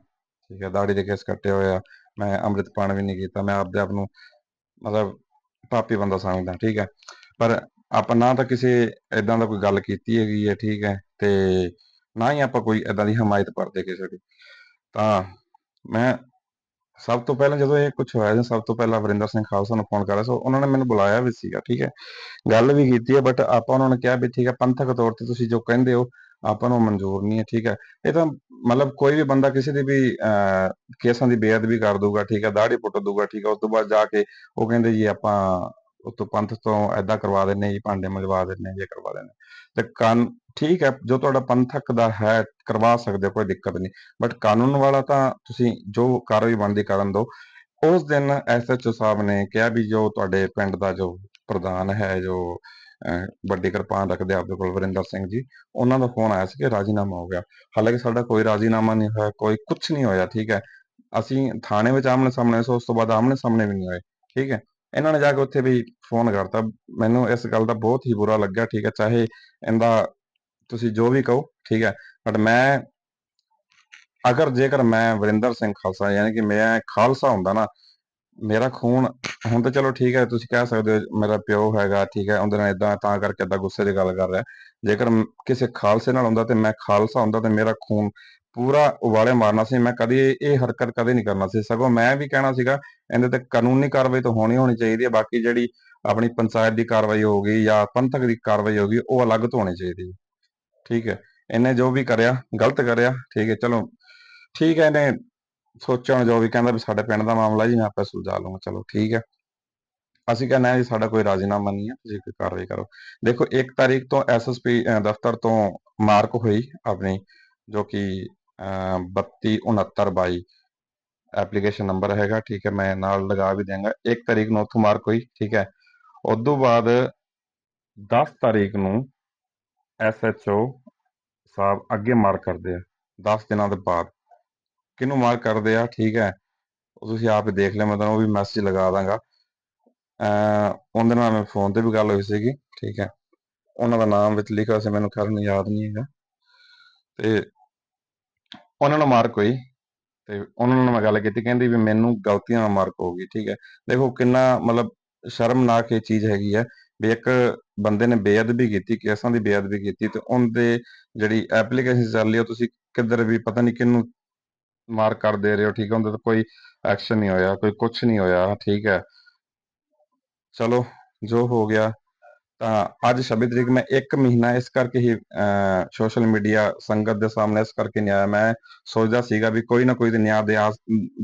ਠੀਕ ਹੈ। ਦਾੜੀ ਦੇ ਕੇਸ ਕੱਟੇ ਹੋਏ ਆ। ਮੈਂ ਅੰਮ੍ਰਿਤਪਾਨ ਵੀ ਨਹੀਂ ਕੀਤਾ, ਮੈਂ ਆਪਦੇ ਆਪ ਨੂੰ ਮਤਲਬ ਪਾਪੀ ਬੰਦਾ ਸਮਝਦਾ, ਠੀਕ ਹੈ। ਪਰ ਆਪਾਂ ਨਾ ਤਾਂ ਕਿਸੇ ਇਦਾਂ ਦਾ ਕੋਈ ਗੱਲ ਕੀਤੀ ਹੈਗੀ ਹੈ, ਠੀਕ ਹੈ। ਤੇ ਨਾ ਹੀ ਆਪਾਂ ਕੋਈ ਇਦਾਂ ਦੀ ਹਮਾਇਤ ਕਰਦੇ ਕਿਸੇ ਦੀ। ਤਾਂ ਮੈਂ ਸਭ ਤੋਂ ਪਹਿਲਾਂ ਜਦੋਂ ਇਹ ਕੁਝ ਹੋਇਆ ਸੀ ਸਭ ਤੋਂ ਪਹਿਲਾਂ ਵਰਿੰਦਰ ਸਿੰਘ ਖਾਲਸਾ ਨੂੰ ਫੋਨ ਕਰਿਆ ਸੋ ਉਹਨਾਂ ਨੇ ਮੈਨੂੰ ਬੁਲਾਇਆ ਵੀ ਸੀਗਾ ਠੀਕ ਹੈ। ਗੱਲ ਵੀ ਕੀਤੀ ਹੈ ਬਟ ਆਪਾਂ ਉਹਨਾਂ ਨੂੰ ਕਿਹਾ ਵੀ ਠੀਕ ਹੈ ਪੰਥਕ ਤੌਰ ਤੇ ਤੁਸੀਂ ਜੋ ਕਹਿੰਦੇ ਹੋ ਆਪਾਂ ਨੂੰ ਮਨਜ਼ੂਰ ਨਹੀਂ ਹੈ ਠੀਕ ਹੈ। ਇਹ ਤਾਂ ਮਤਲਬ ਕੋਈ ਵੀ ਬੰਦਾ ਕਿਸੇ ਦੀ ਵੀ ਅਹ, ਕੇਸਾਂ ਦੀ ਬੇਅਦਬੀ ਕਰ ਦੂਗਾ ਠੀਕ ਹੈ ਦਾੜੀ ਪੁੱਟ ਦੂਗਾ ਠੀਕ ਹੈ ਉਸ ਤੋਂ ਬਾਅਦ ਜਾ ਕੇ ਉਹ ਕਹਿੰਦੇ ਜੀ ਆਪਾਂ ਉਤੋਂ ਪੰਥ ਤੋਂ ਐਦਾਂ ਕਰਵਾ ਦਿੰਨੇ ਜੀ ਭਾਂਡੇ ਮਲਵਾ ਦਿੰਨੇ ਜੀ ਕਰਵਾ ਦਿੰਨੇ ਤੇ ਕਾਨ ਠੀਕ ਹੈ ਜੋ ਤੁਹਾਡਾ ਪੰਥਕ ਦਾ ਹੈ ਕਰਵਾ ਸਕਦੇ ਹੋ ਕੋਈ ਦਿੱਕਤ ਨਹੀਂ। ਬਟ ਕਾਨੂੰਨ ਵਾਲਾ ਤਾਂ ਤੁਸੀਂ ਜੋ ਕਾਰਵਾਈ ਬਣਦੀ ਕਰਨ ਦੋ ਉਸ ਦਿਨ ਐਸਐਚਓ ਸਾਹਿਬ ਨੇ ਕਿਹਾ ਵੀ ਜੋ ਤੁਹਾਡੇ ਪਿੰਡ ਦਾ ਜੋ ਪ੍ਰਧਾਨ ਹੈ ਜੋ ਅਹ, ਵੱਡੀ ਕਿਰਪਾਨ ਰੱਖਦੇ ਆਪਦੇ ਕੋਲ ਵਰਿੰਦਰ ਸਿੰਘ ਜੀ ਉਹਨਾਂ ਦਾ ਫੋਨ ਆਇਆ ਸੀ ਕਿ ਰਾਜ਼ੀਨਾਮਾ ਹੋ ਗਿਆ। ਹਾਲਾਂਕਿ ਸਾਡਾ ਕੋਈ ਰਾਜ਼ੀਨਾਮਾ ਨਹੀਂ ਹੋਇਆ ਕੋਈ ਕੁਝ ਨਹੀਂ ਹੋਇਆ ਠੀਕ ਹੈ। ਅਸੀਂ ਥਾਣੇ ਵਿੱਚ ਆਮਣੇ ਸਾਹਮਣੇ ਸੋ ਉਸ ਤੋਂ ਬਾਅਦ ਆਮਣੇ ਸਾਹਮਣੇ ਵੀ ਨਹੀਂ ਹੋਏ ਠੀਕ ਹੈ। ਇਹਨਾਂ ਨੇ ਜਾ ਕੇ ਉੱਥੇ ਵੀ ਫੋਨ ਕਰਤਾ। ਮੈਨੂੰ ਇਸ ਗੱਲ ਦਾ ਬਹੁਤ ਹੀ ਬੁਰਾ ਲੱਗਿਆ, ਠੀਕ ਹੈ? ਚਾਹੇ ਇਹਦਾ ਤੁਸੀਂ ਜੋ ਵੀ ਕਹੋ, ਠੀਕ ਹੈ? ਬਟ ਮੈਂ ਅਗਰ ਜੇਕਰ ਮੈਂ ਵਰਿੰਦਰ ਸਿੰਘ ਖਾਲਸਾ, ਯਾਨੀ ਕਿ ਮੈਂ ਖਾਲਸਾ ਹੁੰਦਾ ਨਾ, ਮੇਰਾ ਖੂਨ ਹੁਣ ਤਾਂ ਚਲੋ ਠੀਕ ਹੈ, ਤੁਸੀਂ ਕਹਿ ਸਕਦੇ ਹੋ ਮੇਰਾ ਪਿਓ ਹੈਗਾ, ਠੀਕ ਹੈ? ਉਹਦੇ ਨਾਲ ਇਦਾਂ ਤਾਂ ਕਰਕੇ ਏਦਾਂ ਗੁੱਸੇ ਦੀ ਗੱਲ ਕਰ ਰਿਹਾ। ਜੇਕਰ ਕਿਸੇ ਖਾਲਸੇ ਨਾਲ ਹੁੰਦਾ ਤੇ ਮੈਂ ਖਾਲਸਾ ਹੁੰਦਾ ਤੇ ਮੇਰਾ ਖੂਨ ਪੂਰਾ ਉਬਾਲੇ ਮਾਰਨਾ ਸੀ, ਮੈਂ ਕਦੀ ਇਹ ਹਰਕਤ ਕਦੇ ਨਹੀਂ ਕਰਨਾ ਸੀ। ਸਗੋਂ ਮੈਂ ਵੀ ਕਹਿਣਾ ਸੀਗਾ, ਇਹਦੇ ਤੇ ਕਾਨੂੰਨੀ ਕਾਰਵਾਈ ਤਾਂ ਹੋਣੀ ਹੋਣੀ ਚਾਹੀਦੀ ਹੈ, ਬਾਕੀ ਜਿਹੜੀ ਆਪਣੀ ਪੰਚਾਇਤ ਦੀ ਕਾਰਵਾਈ ਹੋਗੀ ਜਾਂ ਪੰਥਕ ਦੀ ਕਾਰਵਾਈ ਹੋ ਗਈ ਉਹ ਅਲੱਗ ਤੋਂ ਹੋਣੀ ਚਾਹੀਦੀ ਹੈ। ਠੀਕ ਹੈ, ਇਹਨੇ ਜੋ ਵੀ ਕਰਿਆ, ਗਲਤ ਕਰਿਆ, ਠੀਕ ਹੈ, ਚਲੋ, ਠੀਕ ਹੈ, ਇਹਨੇ ਸੋਚਣ ਜੋ ਵੀ ਕਹਿੰਦਾ ਵੀ ਸਾਡੇ ਪਿੰਡ ਦਾ ਮਾਮਲਾ ਜੀ, ਮੈਂ ਆਪੇ ਸੁਲਝਾ ਲਵਾਂਗਾ ਚਲੋ, ਠੀਕ ਹੈ। ਅਸੀਂ ਕਹਿੰਦੇ ਜੀ, ਸਾਡਾ ਕੋਈ ਰਾਜ਼ੀਨਾਮਾ ਨਹੀਂ ਹੈ, ਤੁਸੀਂ ਕੋਈ ਕਾਰਵਾਈ ਕਰੋ। ਦੇਖੋ 1 ਤਾਰੀਖ ਤੋਂ ਐਸਐਸਪੀ ਦਫ਼ਤਰ ਤੋਂ ਮਾਰਕ ਹੋਈ ਆਪਣੀ, ਜੋ ਕਿ 326922 ਐਪਲੀਕੇਸ਼ਨ ਨੰਬਰ ਹੈਗਾ, ਠੀਕ ਹੈ, ਮੈਂ ਨਾਲ ਲਗਾ ਵੀ ਦਿਆਂਗਾ। 1 ਤਾਰੀਖ ਨੂੰ ਉੱਥੋਂ ਮਾਰਕ ਹੋਈ ਠੀਕ ਹੈ। ਉਸ ਤੋਂ ਬਾਅਦ 10 ਤਾਰੀਖ ਨੂੰ ਐਸਐਚਓ ਸਾਹਿਬ ਅੱਗੇ ਮਾਰ ਕਰਦੇ ਆ 10 ਦਿਨਾਂ ਦੇ ਬਾਅਦ। ਕਿਹਨੂੰ ਮਾਰ ਕਰਦੇ ਆ, ਠੀਕ ਹੈ। ਉਹ ਤੁਸੀਂ ਆਪ ਹੀ ਦੇਖ ਲਿਆ, ਮੈਂ ਤੁਹਾਨੂੰ ਉਹ ਵੀ ਮੈਸੇਜ ਲਗਾ ਦਾਂਗਾ। ਅਹ ਉਹਦੇ ਨਾਲ ਮੈਂ ਫੋਨ ਤੇ ਵੀ ਗੱਲ ਹੋਈ ਸੀਗੀ, ਠੀਕ ਹੈ। ਉਹਨਾਂ ਦਾ ਨਾਮ ਵਿੱਚ ਲਿਖਿਆ ਸੀ, ਮੈਨੂੰ ਖੈਰ ਨਹੀਂ ਯਾਦ ਨਹੀਂ ਹੈਗਾ। ਤੇ ਉਹਨਾਂ ਨੂੰ ਮਾਰਕ ਹੋਈ ਤੇ ਉਹਨਾਂ ਨਾਲ ਮੈਂ ਗੱਲ ਕੀਤੀ, ਕਹਿੰਦੀ ਵੀ ਮੈਨੂੰ ਗਲਤੀਆਂ ਨਾਲ ਮਾਰਕ ਹੋਊਗੀ ਠੀਕ ਹੈ। ਦੇਖੋ ਕਿੰਨਾ ਮਤਲਬ ਸ਼ਰਮਨਾਕ ਇਹ ਚੀਜ਼ ਹੈਗੀ ਹੈ ਵੀ ਇੱਕ ਬੰਦੇ ਨੇ ਬੇਅਦਬੀ ਕੀਤੀ, ਕੇਸਾਂ ਦੀ ਬੇਅਦਬੀ ਕੀਤੀ ਤੇ ਉਹਦੇ ਜਿਹੜੀ ਐਪਲੀਕੇਸ਼ਨ ਚੱਲ ਰਹੀ ਹੈ ਉਹ ਤੁਸੀਂ ਕਿੱਧਰ ਵੀ ਪਤਾ ਨਹੀਂ ਕਿਹਨੂੰ ਮਾਰ ਕਰ ਦੇ ਰਹੇ ਹੋ, ਠੀਕ ਹੈ। ਉਹਦੇ ਤੇ ਕੋਈ ਐਕਸ਼ਨ ਨਹੀਂ ਹੋਇਆ, ਕੋਈ ਕੁਝ ਨਹੀਂ ਹੋਇਆ, ਠੀਕ ਹੈ। ਚਲੋ, ਜੋ ਹੋ ਗਿਆ ਤਾਂ ਅੱਜ 26 ਤਰੀਕ ਮੈਂ ਇੱਕ ਮਹੀਨਾ ਇਸ ਕਰਕੇ ਹੀ ਸੋਸ਼ਲ ਮੀਡੀਆ ਸੰਗਤ ਦੇ ਸਾਹਮਣੇ ਇਸ ਕਰਕੇ ਨਹੀਂ ਆਇਆ। ਮੈਂ ਸੋਚਦਾ ਸੀਗਾ ਵੀ ਕੋਈ ਨਾ ਕੋਈ ਤੇ ਨਿਆਂ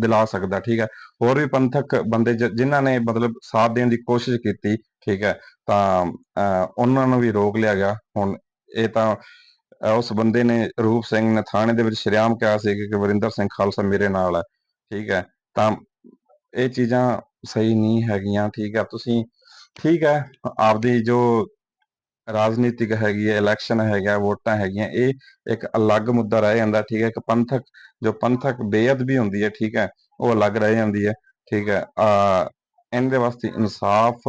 ਦਿਲਾ ਸਕਦਾ ਠੀਕ ਹੈ। ਹੋਰ ਵੀ ਪੰਥਕ ਬੰਦੇ ਜਿਨ੍ਹਾਂ ਨੇ ਮਤਲਬ ਸਾਥ ਦੇਣ ਦੀ ਕੋਸ਼ਿਸ਼ ਕੀਤੀ ਠੀਕ ਹੈ ਤਾਂ ਅਹ, ਉਹਨਾਂ ਨੂੰ ਵੀ ਰੋਕ ਲਿਆ ਗਿਆ। ਹੁਣ ਇਹ ਤਾਂ ਉਸ ਬੰਦੇ ਨੇ ਰੂਪ ਸਿੰਘ ਨੇ ਥਾਣੇ ਦੇ ਵਿੱਚ ਸ਼ਰੇਆਮ ਕਿਹਾ ਸੀ ਕਿ ਵਰਿੰਦਰ ਸਿੰਘ ਖਾਲਸਾ ਮੇਰੇ ਨਾਲ ਹੈ ਠੀਕ ਹੈ। ਤਾਂ ਇਹ ਚੀਜ਼ਾਂ ਸਹੀ ਨਹੀਂ ਹੈਗੀਆਂ ਠੀਕ ਹੈ। ਤੁਸੀਂ ਠੀਕ ਹੈ। ਆਪਦੀ ਜੋ ਰਾਜਨੀਤਿਕ ਹੈਗੀ ਹੈ ਇਲੈਕਸ਼ਨ ਹੈਗਾ ਵੋਟਾਂ ਹੈਗੀਆਂ ਇਹ ਇੱਕ ਅਲੱਗ ਮੁੱਦਾ ਰਹਿ ਜਾਂਦਾ ਠੀਕ ਹੈ। ਇੱਕ ਪੰਥਕ ਜੋ ਪੰਥਕ ਬੇਅਦਬੀ ਹੁੰਦੀ ਹੈ ਠੀਕ ਹੈ ਉਹ ਅਲੱਗ ਰਹਿ ਜਾਂਦੀ ਹੈ ਠੀਕ ਹੈ। ਆ ਇਹਦੇ ਵਾਸਤੇ ਇਨਸਾਫ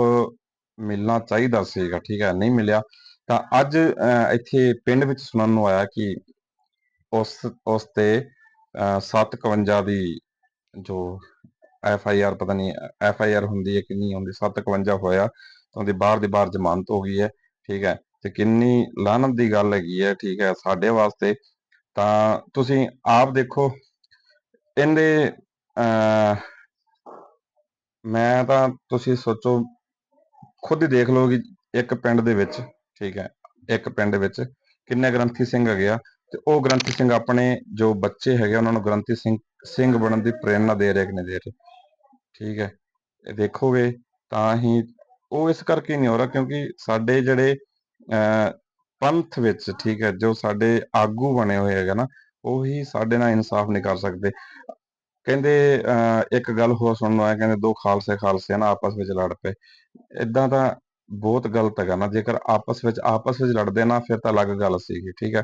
ਮਿਲਣਾ ਚਾਹੀਦਾ ਸੀਗਾ ਠੀਕ ਹੈ ਨਹੀਂ ਮਿਲਿਆ। ਤਾਂ ਅੱਜ ਅਹ, ਇੱਥੇ ਪਿੰਡ ਵਿੱਚ ਸੁਣਨ ਨੂੰ ਆਇਆ ਕਿ ਉਸ ਉਸ ਤੇ ਅਹ, 751 ਦੀ ਜੋ ਐਫ ਆਈ ਆਰ ਪਤਾ ਨਹੀਂ ਐਫ ਆਈ ਆਰ ਹੁੰਦੀ ਹੈ ਕਿੰਨੀ ਨਹੀਂ ਹੁੰਦੀ 751 ਹੋਇਆ ਉਹਦੀ ਬਾਹਰ ਦੀ ਬਾਹਰ ਜ਼ਮਾਨਤ ਹੋ ਗਈ ਹੈ ਠੀਕ ਹੈ ਤੇ ਕਿੰਨੀ ਲਾਹਨਤ ਦੀ ਗੱਲ ਹੈਗੀ ਹੈ ਠੀਕ ਹੈ ਸਾਡੇ ਵਾਸਤੇ ਤਾਂ ਤੁਸੀਂ ਆਪ ਦੇਖੋ ਇਹਦੇ ਮੈਂ ਤਾਂ ਤੁਸੀਂ ਸੋਚੋ ਖੁਦ ਹੀ ਦੇਖ ਲਓ ਕਿ ਇੱਕ ਪਿੰਡ ਦੇ ਵਿੱਚ ਠੀਕ ਹੈ ਇੱਕ ਪਿੰਡ ਵਿੱਚ ਕਿੰਨੇ ਗ੍ਰੰਥੀ ਸਿੰਘ ਹੈਗੇ ਆ ਤੇ ਉਹ ਗ੍ਰੰਥੀ ਸਿੰਘ ਆਪਣੇ ਜੋ ਬੱਚੇ ਹੈਗੇ ਆ, ਉਹਨਾਂ ਨੂੰ ਗ੍ਰੰਥੀ ਸਿੰਘ ਸਿੰਘ ਬਣਨ ਦੀ ਪ੍ਰੇਰਣਾ ਦੇ ਰਹੇ ਕਿ ਨਹੀਂ ਦੇ ਰਹੇ ਠੀਕ ਹੈ। ਦੇਖੋਗੇ ਤਾਂ ਹੀ ਉਹ ਇਸ ਕਰਕੇ ਨਹੀਂ ਹੋ ਰਿਹਾ ਕਿਉਂਕਿ ਸਾਡੇ ਜਿਹੜੇ ਅਹ, ਪੰਥ ਵਿੱਚ ਠੀਕ ਹੈ ਜੋ ਸਾਡੇ ਆਗੂ ਬਣੇ ਹੋਏ ਹੈਗੇ ਨਾ ਉਹੀ ਸਾਡੇ ਨਾਲ ਇਨਸਾਫ ਨਹੀਂ ਕਰ ਸਕਦੇ। ਕਹਿੰਦੇ ਅਹ, ਇੱਕ ਗੱਲ ਹੋਰ ਸੁਣਨ ਨੂੰ ਆਇਆ ਕਹਿੰਦੇ ਦੋ ਖਾਲਸੇ ਖਾਲਸੇ ਨਾ ਆਪਸ ਵਿੱਚ ਲੜ ਪਏ। ਇਦਾਂ ਤਾਂ ਬਹੁਤ ਗਲਤ ਹੈਗਾ ਨਾ ਜੇਕਰ ਆਪਸ ਵਿੱਚ ਆਪਸ ਵਿੱਚ ਲੜਦੇ ਨਾ ਫਿਰ ਤਾਂ ਅਲੱਗ ਗੱਲ ਸੀਗੀ ਠੀਕ ਹੈ।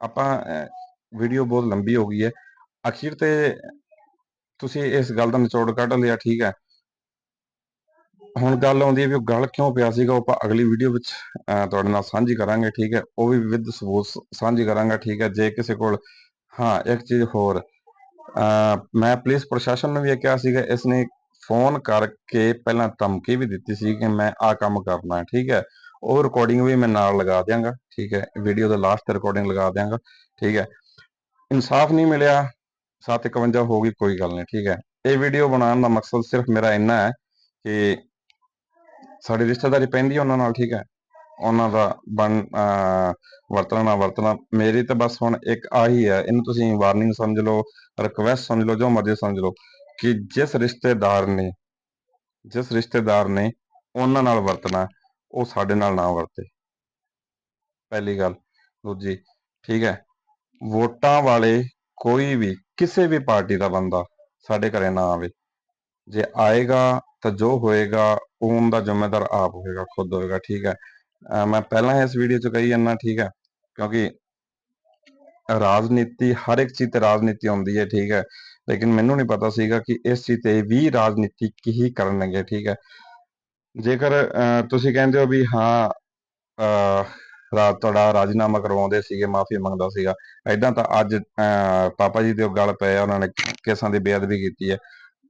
ਆਪਾਂ ਵੀਡੀਓ ਬਹੁਤ ਲੰਬੀ ਹੋ ਗਈ ਹੈ। ਅਖੀਰ ਤੇ ਤੁਸੀਂ ਇਸ ਗੱਲ ਦਾ ਨਿਚੋੜ ਕੱਢ ਲਿਆ ਠੀਕ ਹੈ। ਹੁਣ ਗੱਲ ਆਉਂਦੀ ਹੈ ਵੀ ਉਹ ਗੱਲ ਕਿਉਂ ਪਿਆ ਸੀਗਾ ਉਹ ਆਪਾਂ ਅਗਲੀ ਵੀਡੀਓ ਵਿੱਚ ਤੁਹਾਡੇ ਨਾਲ ਸਾਂਝੀ ਕਰਾਂਗੇ ਠੀਕ ਹੈ। ਉਹ ਵੀ ਵਿਦ ਸਬੂਤ ਸਾਂਝੀ ਕਰਾਂਗਾ ਠੀਕ ਹੈ। ਜੇ ਕਿਸੇ ਕੋਲ ਹਾਂ ਇੱਕ ਚੀਜ਼ ਹੋਰ ਅਹ, ਮੈਂ ਪੁਲਿਸ ਪ੍ਰਸ਼ਾਸਨ ਨੂੰ ਵੀ ਇਹ ਕਿਹਾ ਸੀਗਾ ਇਸ ਨੇ ਫੋਨ ਕਰਕੇ ਪਹਿਲਾਂ ਧਮਕੀ ਵੀ ਦਿੱਤੀ ਸੀ ਕਿ ਮੈਂ ਆ ਕੰਮ ਕਰਨਾ ਹੈ ਠੀਕ ਹੈ। ਉਹ ਰਿਕਾਰਡਿੰਗ ਵੀ ਮੈਂ ਨਾਲ ਲਗਾ ਦਿਆਂਗਾ ਠੀਕ ਹੈ। ਵੀਡੀਓ ਦਾ ਲਾਸਟ ਤੇ ਰਿਕਾਰਡਿੰਗ ਲਗਾ ਦਿਆਂਗਾ ਠੀਕ ਹੈ। ਇਨਸਾਫ ਨਹੀਂ ਮਿਲਿਆ 751 ਹੋ ਗਈ, ਕੋਈ ਗੱਲ ਨਹੀਂ, ਠੀਕ ਹੈ। ਇਹ ਵੀਡੀਓ ਬਣਾਉਣ ਦਾ ਮਕਸਦ ਸਿਰਫ ਮੇਰਾ ਇੰਨਾ ਹੈ ਕਿ ਸਾਡੀ ਰਿਸ਼ਤੇਦਾਰੀ ਪੈਂਦੀ ਉਹਨਾਂ ਨਾਲ, ਠੀਕ ਹੈ। ਉਹਨਾਂ ਦਾ ਬਣ ਵਰਤਣਾ, ਨਾ ਵਰਤਣਾ, ਮੇਰੀ ਤਾਂ ਬਸ ਹੁਣ ਇੱਕ ਆਹੀ ਹੈ, ਇਹਨੂੰ ਤੁਸੀਂ ਵਾਰਨਿੰਗ ਸਮਝ ਲਓ ਰਿਕਵੈਸਟ ਸਮਝ ਲਓ, ਜੋ ਮਰਜ਼ੀ ਸਮਝ ਲਓ ਕਿ ਜਿਸ ਰਿਸ਼ਤੇਦਾਰ ਨੇ, ਜਿਸ ਰਿਸ਼ਤੇਦਾਰ ਨੇ ਉਹਨਾਂ ਨਾਲ ਵਰਤਣਾ, ਉਹ ਸਾਡੇ ਨਾਲ ਨਾ ਵਰਤੇ। ਪਹਿਲੀ ਗੱਲ। ਦੂਜੀ, ਠੀਕ ਹੈ। ਵੋਟਾਂ ਵਾਲੇ ਕੋਈ ਵੀ ਕਿਸੇ ਵੀ ਪਾਰਟੀ ਦਾ ਬੰਦਾ ਸਾਡੇ ਘਰੇ ਨਾ ਆਵੇ। ਜੇ ਆਏਗਾ ਤਾਂ ਜੋ ਹੋਏਗਾ ਉਹਨ ਦਾ ਜ਼ਿੰਮੇਦਾਰ ਆਪ ਹੋਏਗਾ ਖੁਦ ਹੋਏਗਾ ਠੀਕ ਹੈ। ਮੈਂ ਪਹਿਲਾਂ ਇਸ ਵੀਡੀਓ 'ਚ ਕਹੀ ਜਾਂਦਾ ਠੀਕ ਹੈ ਕਿਉਂਕਿ ਰਾਜਨੀਤੀ ਹਰ ਇੱਕ ਚੀਜ਼ ਤੇ ਰਾਜਨੀਤੀ ਆਉਂਦੀ ਹੈ ਠੀਕ ਹੈ। ਲੇਕਿਨ ਮੈਨੂੰ ਨਹੀਂ ਪਤਾ ਸੀਗਾ ਕਿ ਇਸ ਚੀਜ਼ ਤੇ ਵੀ ਰਾਜਨੀਤੀ ਕੀ ਕਰਨਗੇ ਠੀਕ ਹੈ। ਜੇਕਰ ਅਹ, ਤੁਸੀਂ ਕਹਿੰਦੇ ਹੋ ਵੀ ਹਾਂ ਅਹ, ਤੁਹਾਡਾ ਰਾਜੀਨਾਮਾ ਕਰਵਾਉਂਦੇ ਸੀਗੇ ਮਾਫੀ ਮੰਗਦਾ ਸੀਗਾ। ਐਦਾਂ ਤਾਂ ਅੱਜ ਪਾਪਾ ਜੀ ਦੇ ਗੱਲ ਪਏ ਉਹਨਾਂ ਨੇ ਕੇਸਾਂ ਦੀ ਬੇਅਦਬੀ ਕੀਤੀ ਹੈ।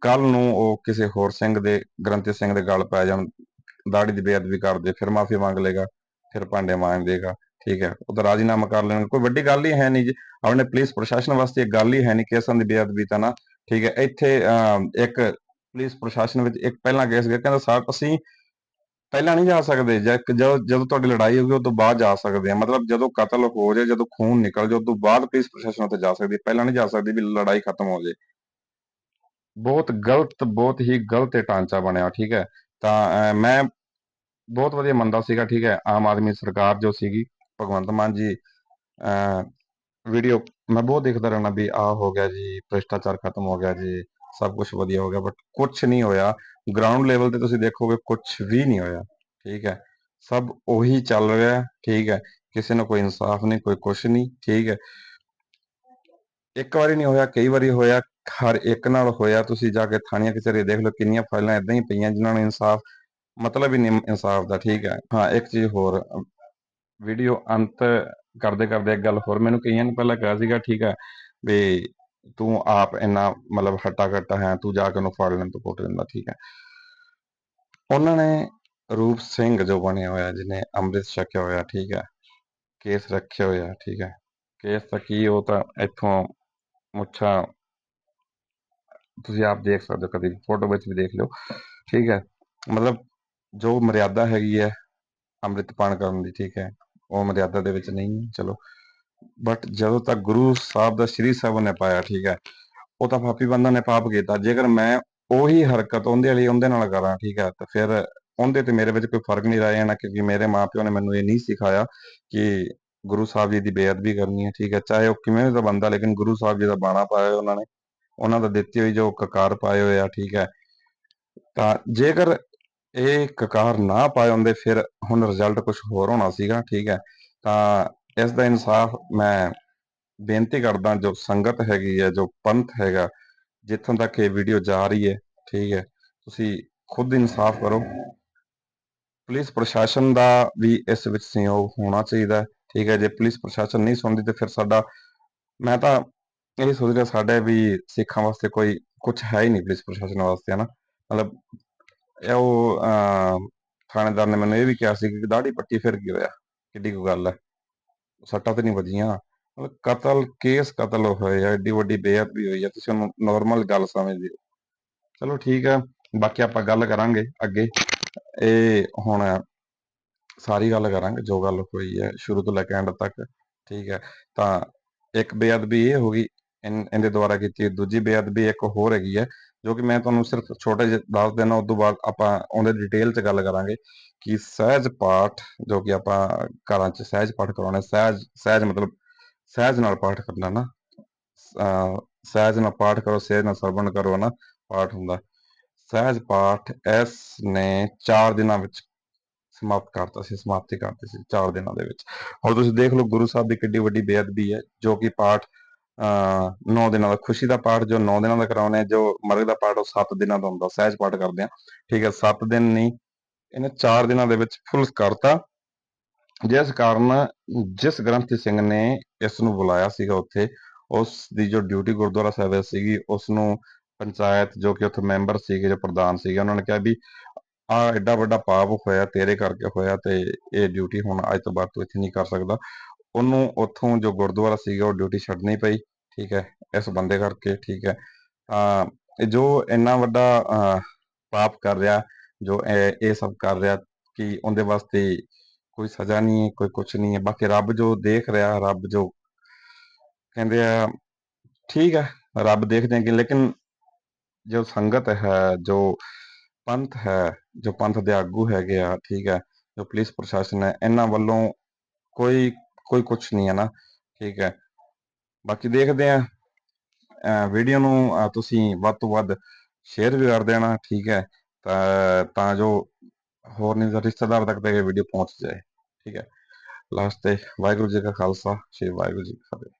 ਕੱਲ ਨੂੰ ਉਹ ਕਿਸੇ ਹੋਰ ਸਿੰਘ ਦੇ ਗ੍ਰੰਥੀ ਸਿੰਘ ਦੇ ਗੱਲ ਪੈ ਜਾਣ ਦਾੜੀ ਦੀ ਬੇਅਦਬੀ ਕਰਦੇ ਫਿਰ ਮਾਫੀ ਮੰਗ ਲੇਗਾ ਫਿਰ ਭਾਂਡੇ ਮਾਂਜ ਦੇਗਾ ਠੀਕ ਹੈ। ਉਹ ਤਾਂ ਰਾਜੀਨਾਮਾ ਕਰ ਲੈਣ ਕੋਈ ਵੱਡੀ ਗੱਲ ਹੀ ਹੈ ਨਹੀਂ ਜੀ। ਆਪਣੇ ਪੁਲਿਸ ਪ੍ਰਸ਼ਾਸਨ ਵਾਸਤੇ ਇਹ ਗੱਲ ਹੀ ਹੈ ਨਹੀਂ ਕੇਸਾਂ ਦੀ ਬੇਅਦਬੀ ਤਾਂ ਨਾ ਠੀਕ ਹੈ। ਇੱਥੇ ਅਹ, ਇੱਕ ਪੁਲਿਸ ਪ੍ਰਸ਼ਾਸਨ ਵਿੱਚ ਇੱਕ ਪਹਿਲਾਂ ਕੇਸ ਗਿਆ ਕਹਿੰਦਾ ਸਰ ਅਸੀਂ ਪਹਿਲਾਂ ਨਹੀਂ ਜਾ ਸਕਦੇ ਜਦੋਂ ਜਦੋਂ ਤੁਹਾਡੀ ਲੜਾਈ ਹੋਊਗੀ ਉਸ ਤੋਂ ਬਾਅਦ ਜਾ ਸਕਦੇ ਆ। ਮਤਲਬ ਜਦੋਂ ਕਤਲ ਹੋ ਜਾਏ, ਜਦੋਂ ਖੂਨ ਨਿਕਲ ਜਾਏ ਉਸ ਤੋਂ ਬਾਅਦ ਪੁਲਿਸ ਪ੍ਰਸ਼ਾਸਨ ਉੱਤੇ ਜਾ ਸਕਦੀ ਪਹਿਲਾਂ ਨਹੀਂ ਜਾ ਸਕਦੀ ਵੀ ਲੜਾਈ ਖਤਮ ਹੋ ਜਾਏ। ਬਹੁਤ ਗਲਤ, ਬਹੁਤ ਹੀ ਗਲਤ ਇਹ ਢਾਂਚਾ ਬਣਿਆ, ਠੀਕ ਹੈ। ਤਾਂ ਮੈਂ ਬਹੁਤ ਵਧੀਆ ਮੰਨਦਾ ਸੀਗਾ, ਠੀਕ ਹੈ। ਆਮ ਆਦਮੀ ਸਰਕਾਰ ਜੋ ਸੀਗੀ, ਭਗਵੰਤ ਮਾਨ ਜੀ ਵੀਡੀਓ, ਮੈਂ ਬਹੁਤ ਦੇਖਦਾ ਰਹਿਣਾ ਵੀ ਆ ਹੋ ਗਿਆ ਜੀ, ਭ੍ਰਿਸ਼ਟਾਚਾਰ ਖਤਮ ਹੋ ਗਿਆ ਜੀ। ਸਭ ਕੁਝ ਵਧੀਆ ਹੋ ਗਿਆ ਬਟ ਕੁਝ ਨਹੀਂ ਹੋਇਆ। ਗਰਾਊਂਡ ਲੈਵਲ ਤੇ ਤੁਸੀਂ ਦੇਖੋਗੇ ਕੁਝ ਵੀ ਨਹੀਂ ਹੋਇਆ, ਠੀਕ ਹੈ। ਸਭ ਉਹੀ ਚੱਲ ਰਿਹਾ, ਠੀਕ ਹੈ। ਕਿਸੇ ਨੂੰ ਕੋਈ ਇਨਸਾਫ ਨਹੀਂ, ਕੋਈ ਕੁਛ ਨਹੀਂ, ਠੀਕ ਹੈ। ਇੱਕ ਵਾਰੀ ਨਹੀਂ ਹੋਇਆ, ਕਈ ਵਾਰੀ ਹੋਇਆ, ਹਰ ਇੱਕ ਨਾਲ ਹੋਇਆ। ਤੁਸੀਂ ਜਾ ਕੇ ਥਾਣੀਆਂ ਕਚਹਿਰੀ ਦੇਖ ਲਓ, ਕਿੰਨੀਆਂ ਫਾਈਲਾਂ ਇਦਾਂ ਹੀ ਪਈਆਂ ਜਿਨ੍ਹਾਂ ਨੂੰ ਇਨਸਾਫ, ਮਤਲਬ ਹੀ ਨਹੀਂ ਇਨਸਾਫ ਦਾ, ਠੀਕ ਹੈ। ਹਾਂ, ਇੱਕ ਚੀਜ਼ ਹੋਰ ਵੀਡੀਓ ਅੰਤ ਕਰਦੇ ਕਰਦੇ ਇੱਕ ਗੱਲ ਹੋਰ ਮੈਨੂੰ ਕਈਆਂ ਨੇ ਪਹਿਲਾਂ ਕਿਹਾ ਸੀਗਾ, ਠੀਕ ਹੈ, ਵੀ ਤੂੰ ਆਪ ਇੰਨਾ ਮਤਲਬ ਹੱਟਾ ਕੱਟਾ ਹੈ, ਤੂੰ ਜਾ ਕੇ ਉਹਨੂੰ ਫੜ ਲੈਣ ਤੋਂ ਕੋਟ ਦਿੰਦਾ, ਠੀਕ ਹੈ। ਉਹਨਾਂ ਨੇ ਰੂਪ ਸਿੰਘ ਜੋ ਬਣਿਆ ਹੋਇਆ, ਜਿਹਨੇ ਅੰਮ੍ਰਿਤ ਛਕਿਆ ਹੋਇਆ, ਠੀਕ ਹੈ, ਕੇਸ ਰੱਖਿਆ ਹੋਇਆ, ਠੀਕ ਹੈ। ਕੇਸ ਤਾਂ ਕੀ ਉਹ ਤਾਂ ਇੱਥੋਂ ਮੁੱਛਾਂ, ਤੁਸੀਂ ਆਪ ਦੇਖ ਸਕਦੇ ਹੋ, ਕਦੀ ਫੋਟੋ ਵਿੱਚ ਵੀ ਦੇਖ ਲਿਓ, ਠੀਕ ਹੈ। ਮਤਲਬ ਜੋ ਮਰਿਆਦਾ ਹੈਗੀ ਹੈ ਅੰਮ੍ਰਿਤਪਾਨ ਕਰਨ ਦੀ, ਠੀਕ ਹੈ, ਉਹ ਮਰਿਆਦਾ ਦੇ ਵਿੱਚ ਨਹੀਂ ਹੈ, ਚਲੋ। ਬਟ ਜਦੋਂ ਤੱਕ ਗੁਰੂ ਸਾਹਿਬ ਦਾ ਸ਼੍ਰੀ ਸਾਹਿਬ ਨੇ ਪਾਇਆ, ਠੀਕ ਹੈ, ਉਹ ਤਾਂ ਪਾਪੀ ਬੰਦਾ ਨੇ ਪਾਪ ਕੀਤਾ। ਜੇਕਰ ਮੈਂ ਉਹੀ ਹਰਕਤ ਉਹਦੇ ਵਾਲੀ ਉਹਦੇ ਨਾਲ ਕਰਾਂ, ਠੀਕ ਹੈ, ਤਾਂ ਫਿਰ ਉਹਦੇ ਤੇ ਮੇਰੇ ਵਿੱਚ ਕੋਈ ਫ਼ਰਕ ਨਹੀਂ ਰਹਿ ਜਾਣਾ, ਕਿਉਂਕਿ ਮੇਰੇ ਮਾਪਿਓ ਨੇ ਮੈਨੂੰ ਇਹ ਨਹੀਂ ਸਿਖਾਇਆ ਕਿ ਗੁਰੂ ਸਾਹਿਬ ਜੀ ਦੀ ਬੇਅਦਬੀ ਕਰਨੀ ਹੈ, ਠੀਕ ਹੈ। ਚਾਹੇ ਉਹ ਕਿਵੇਂ ਦਾ ਬੰਦਾ, ਲੇਕਿਨ ਗੁਰੂ ਸਾਹਿਬ ਜੀ ਦਾ ਬਾਣਾ ਪਾਇਆ ਉਹਨਾਂ ਨੇ, ਉਹਨਾਂ ਦਾ ਦਿੱਤੀ ਹੋਈ ਜੋ ਕਕਾਰ ਪਾਏ ਹੋਏ ਆ, ਠੀਕ ਹੈ। ਤਾਂ ਜੇਕਰ ਇਹ ਕਕਾਰ ਨਾ ਪਾਏ ਹੁੰਦੇ, ਫਿਰ ਹੁਣ ਰਿਜ਼ਲਟ ਕੁਝ ਹੋਰ ਹੋਣਾ ਸੀਗਾ, ਠੀਕ ਹੈ। ਤਾਂ ਇਸ ਦਾ ਇਨਸਾਫ ਮੈਂ ਬੇਨਤੀ ਕਰਦਾ ਜੋ ਸੰਗਤ ਹੈਗੀ ਹੈ ਜੋ ਪੰਥ ਹੈਗਾ ਜਿੱਥੋਂ ਤੱਕ ਇਹ ਵੀਡੀਓ ਜਾ ਰਹੀ ਹੈ ਠੀਕ ਹੈ ਤੁਸੀਂ ਖੁਦ ਇਨਸਾਫ ਕਰੋ। ਪੁਲਿਸ ਪ੍ਰਸ਼ਾਸਨ ਦਾ ਵੀ ਇਸ ਵਿੱਚ ਸਹਿਯੋਗ ਹੋਣਾ ਚਾਹੀਦਾ ਠੀਕ ਹੈ ਜੇ ਪੁਲਿਸ ਪ੍ਰਸ਼ਾਸਨ ਨਹੀਂ ਸੁਣਦੀ ਤੇ ਫਿਰ ਸਾਡਾ ਮੈਂ ਤਾਂ ਇਹ ਸੋਚ ਰਿਹਾ ਸਾਡੇ ਵੀ ਸਿੱਖਾਂ ਵਾਸਤੇ ਕੋਈ ਕੁਝ ਹੈ ਹੀ ਨਹੀਂ ਪੁਲਿਸ ਪ੍ਰਸ਼ਾਸਨ ਵਾਸਤੇ ਹਨਾ। ਮਤਲਬ ਇਹ ਉਹ ਅਹ, ਥਾਣੇਦਾਰ ਨੇ ਮੈਨੂੰ ਇਹ ਵੀ ਕਿਹਾ ਸੀ ਕਿ ਦਾੜੀ ਪੱਟੀ ਫਿਰ ਕੀ ਹੋਇਆ ਕਿੱਡੀ ਕੁ ਗੱਲ ਹੈ। ਸੱਟਾਂ ਤੇ ਨਹੀਂ ਵੱਜੀਆਂ। ਮਤਲਬ ਕਤਲ ਕੇਸ ਕਤਲ ਹੋਏ ਆ ਵੱਡੀ ਬੇਅਦਬੀ ਹੋਈ ਆ, ਤੁਸੀਂ ਉਹਨੂੰ ਨਾਰਮਲ ਗੱਲ ਸਮਝਦੇ ਹੋ। ਚਲੋ ਠੀਕ ਹੈ ਬਾਕੀ ਆਪਾਂ ਗੱਲ ਕਰਾਂਗੇ ਅੱਗੇ। ਇਹ ਹੁਣ ਸਾਰੀ ਗੱਲ ਕਰਾਂਗੇ, ਜੋ ਗੱਲ ਹੋਈ ਹੈ ਸ਼ੁਰੂ ਤੋਂ ਲੈ ਕੇ ਐਂਡ ਤੱਕ, ਠੀਕ ਹੈ ਤਾਂ ਇੱਕ ਬੇਅਦਬੀ ਇਹ ਹੋ ਗਈ ਇਹਦੇ ਦੁਆਰਾ ਕੀਤੀ ਦੂਜੀ ਬੇਅਦਬੀ ਇੱਕ ਹੋਰ ਹੈਗੀ ਹੈ ਜੋ ਕਿ ਮੈਂ ਤੁਹਾਨੂੰ ਸਿਰਫ ਛੋਟੇ ਜਿਹੇ ਦੱਸ ਦੇਣਾ ਉਸ ਤੋਂ ਬਾਅਦ ਆਪਾਂ ਉਹਦੇ ਡਿਟੇਲ 'ਚ ਗੱਲ ਕਰਾਂਗੇ ਕਿ ਸਹਿਜ ਪਾਠ ਜੋ ਕਿ ਆਪਾਂ ਘਰਾਂ 'ਚ ਸਹਿਜ ਪਾਠ ਕਰਾਉਣਾ ਸਹਿਜ ਸਹਿਜ ਮਤਲਬ ਸਹਿਜ ਨਾਲ ਪਾਠ ਕਰਨਾ ਨਾ ਸਹਿਜ ਨਾਲ ਪਾਠ ਕਰੋ, ਸਹਿਜ ਨਾਲ ਸਰਵਣ ਕਰੋ ਨਾ ਪਾਠ ਹੁੰਦਾ। ਸਹਿਜ ਪਾਠ ਇਸ ਨੇ 4 ਦਿਨਾਂ ਵਿੱਚ ਸਮਾਪਤ ਕਰਤਾ ਸੀ, ਸਮਾਪਤੀ ਕਰਤੀ ਸੀ 4 ਦਿਨਾਂ ਦੇ ਵਿੱਚ। ਹੁਣ ਤੁਸੀਂ ਦੇਖ ਲਓ, ਗੁਰੂ ਸਾਹਿਬ ਦੀ ਕਿੱਡੀ ਵੱਡੀ ਬੇਅਦਬੀ ਹੈ, ਜੋ ਕਿ ਪਾਠ 9 ਦਿਨਾਂ ਦਾ ਖੁਸ਼ੀ ਦਾ ਪਾਠ, ਜੋ 9 ਦਿਨਾਂ ਦਾ ਕਰਾਉਣੇ ਜੋ ਮਰਗ ਦਾ ਪਾਠ, ਉਹ 7 ਦਿਨਾਂ ਦਾ ਹੁੰਦਾ ਸਹਿਜ ਪਾਠ ਕਰਦੇ ਆ ਠੀਕ ਹੈ 7 ਦਿਨ ਨਹੀਂ, ਇਹਨੇ 4 ਦਿਨਾਂ ਦੇ ਵਿੱਚ ਫੁੱਲ ਕਰਤਾ। ਜਿਸ ਕਾਰਨ, ਜਿਸ ਗ੍ਰੰਥੀ ਸਿੰਘ ਨੇ ਇਸ ਨੂੰ ਬੁਲਾਇਆ ਸੀਗਾ ਉੱਥੇ, ਉਸ ਦੀ ਜੋ ਡਿਊਟੀ ਗੁਰਦੁਆਰਾ ਸਾਹਿਬ ਸੀਗੀ ਉਸ ਨੂੰ ਪੰਚਾਇਤ ਜੋ ਕਿ ਉੱਥੇ ਮੈਂਬਰ ਸੀਗੇ, ਜੋ ਪ੍ਰਧਾਨ ਸੀਗੇ, ਉਹਨਾਂ ਨੇ ਕਿਹਾ ਵੀ ਆ ਐਡਾ ਵੱਡਾ ਪਾਪ ਹੋਇਆ, ਤੇਰੇ ਕਰਕੇ ਹੋਇਆ ਤੇ ਇਹ ਡਿਊਟੀ ਹੁਣ ਅੱਜ ਤੋਂ ਬਾਅਦ ਤੂੰ ਇੱਥੇ ਨਹੀਂ ਕਰ ਸਕਦਾ। ਉਹਨੂੰ ਉੱਥੋਂ ਜੋ ਗੁਰਦੁਆਰਾ ਸੀਗਾ ਉਹ ਡਿਊਟੀ ਛੱਡਣੀ ਪਈ, ਠੀਕ ਹੈ, ਇਸ ਬੰਦੇ ਕਰਕੇ, ਠੀਕ ਹੈ। ਤਾਂ ਜੋ ਇੰਨਾ ਵੱਡਾ ਪਾਪ ਕਰ ਰਿਹਾ, ਜੋ ਇਹ ਸਭ ਕਰ ਰਿਹਾ ਕਿ ਉਹਦੇ ਵਾਸਤੇ ਕੋਈ ਸਜ਼ਾ ਨਹੀਂ ਹੈ ਕੋਈ ਕੁਝ ਨਹੀਂ ਹੈ। ਬਾਕੀ ਰੱਬ ਜੋ ਦੇਖ ਰਿਹਾ, ਰੱਬ ਜੋ ਕਹਿੰਦੇ ਆ, ਠੀਕ ਹੈ, ਰੱਬ ਦੇਖਦੇ ਹੈ ਕਿ ਲੇਕਿਨ ਜੋ ਸੰਗਤ ਹੈ, ਜੋ ਪੰਥ ਹੈ, ਜੋ ਪੰਥ ਦੇ ਆਗੂ ਹੈਗੇ ਆ, ਠੀਕ ਹੈ, ਜੋ ਪੁਲਿਸ ਪ੍ਰਸ਼ਾਸਨ ਹੈ, ਇਹਨਾਂ ਵੱਲੋਂ ਕੋਈ ਕੋਈ ਕੁਝ ਨਹੀਂ ਹੈ ਨਾ, ਠੀਕ ਹੈ। ਬਾਕੀ ਦੇਖਦੇ ਆ ਵੀਡੀਓ ਨੂੰ ਤੁਸੀਂ ਵੱਧ ਤੋਂ ਵੱਧ ਸ਼ੇਅਰ ਵੀ ਕਰ ਦੇਣਾ, ਠੀਕ ਹੈ। ਤਾਂ ਤਾਂ ਜੋ ਹੋਰ ਨਹੀਂ ਰਿਸ਼ਤੇਦਾਰ ਤੱਕ ਤੇ ਵੀਡੀਓ ਪਹੁੰਚ ਜਾਏ, ਠੀਕ ਹੈ। ਲਾਸਟ ਤੇ ਵਾਹਿਗੁਰੂ ਜੀ ਕਾ ਖਾਲਸਾ, ਸ੍ਰੀ ਵਾਹਿਗੁਰੂ ਜੀ ਕੀ ਫਤਿਹ।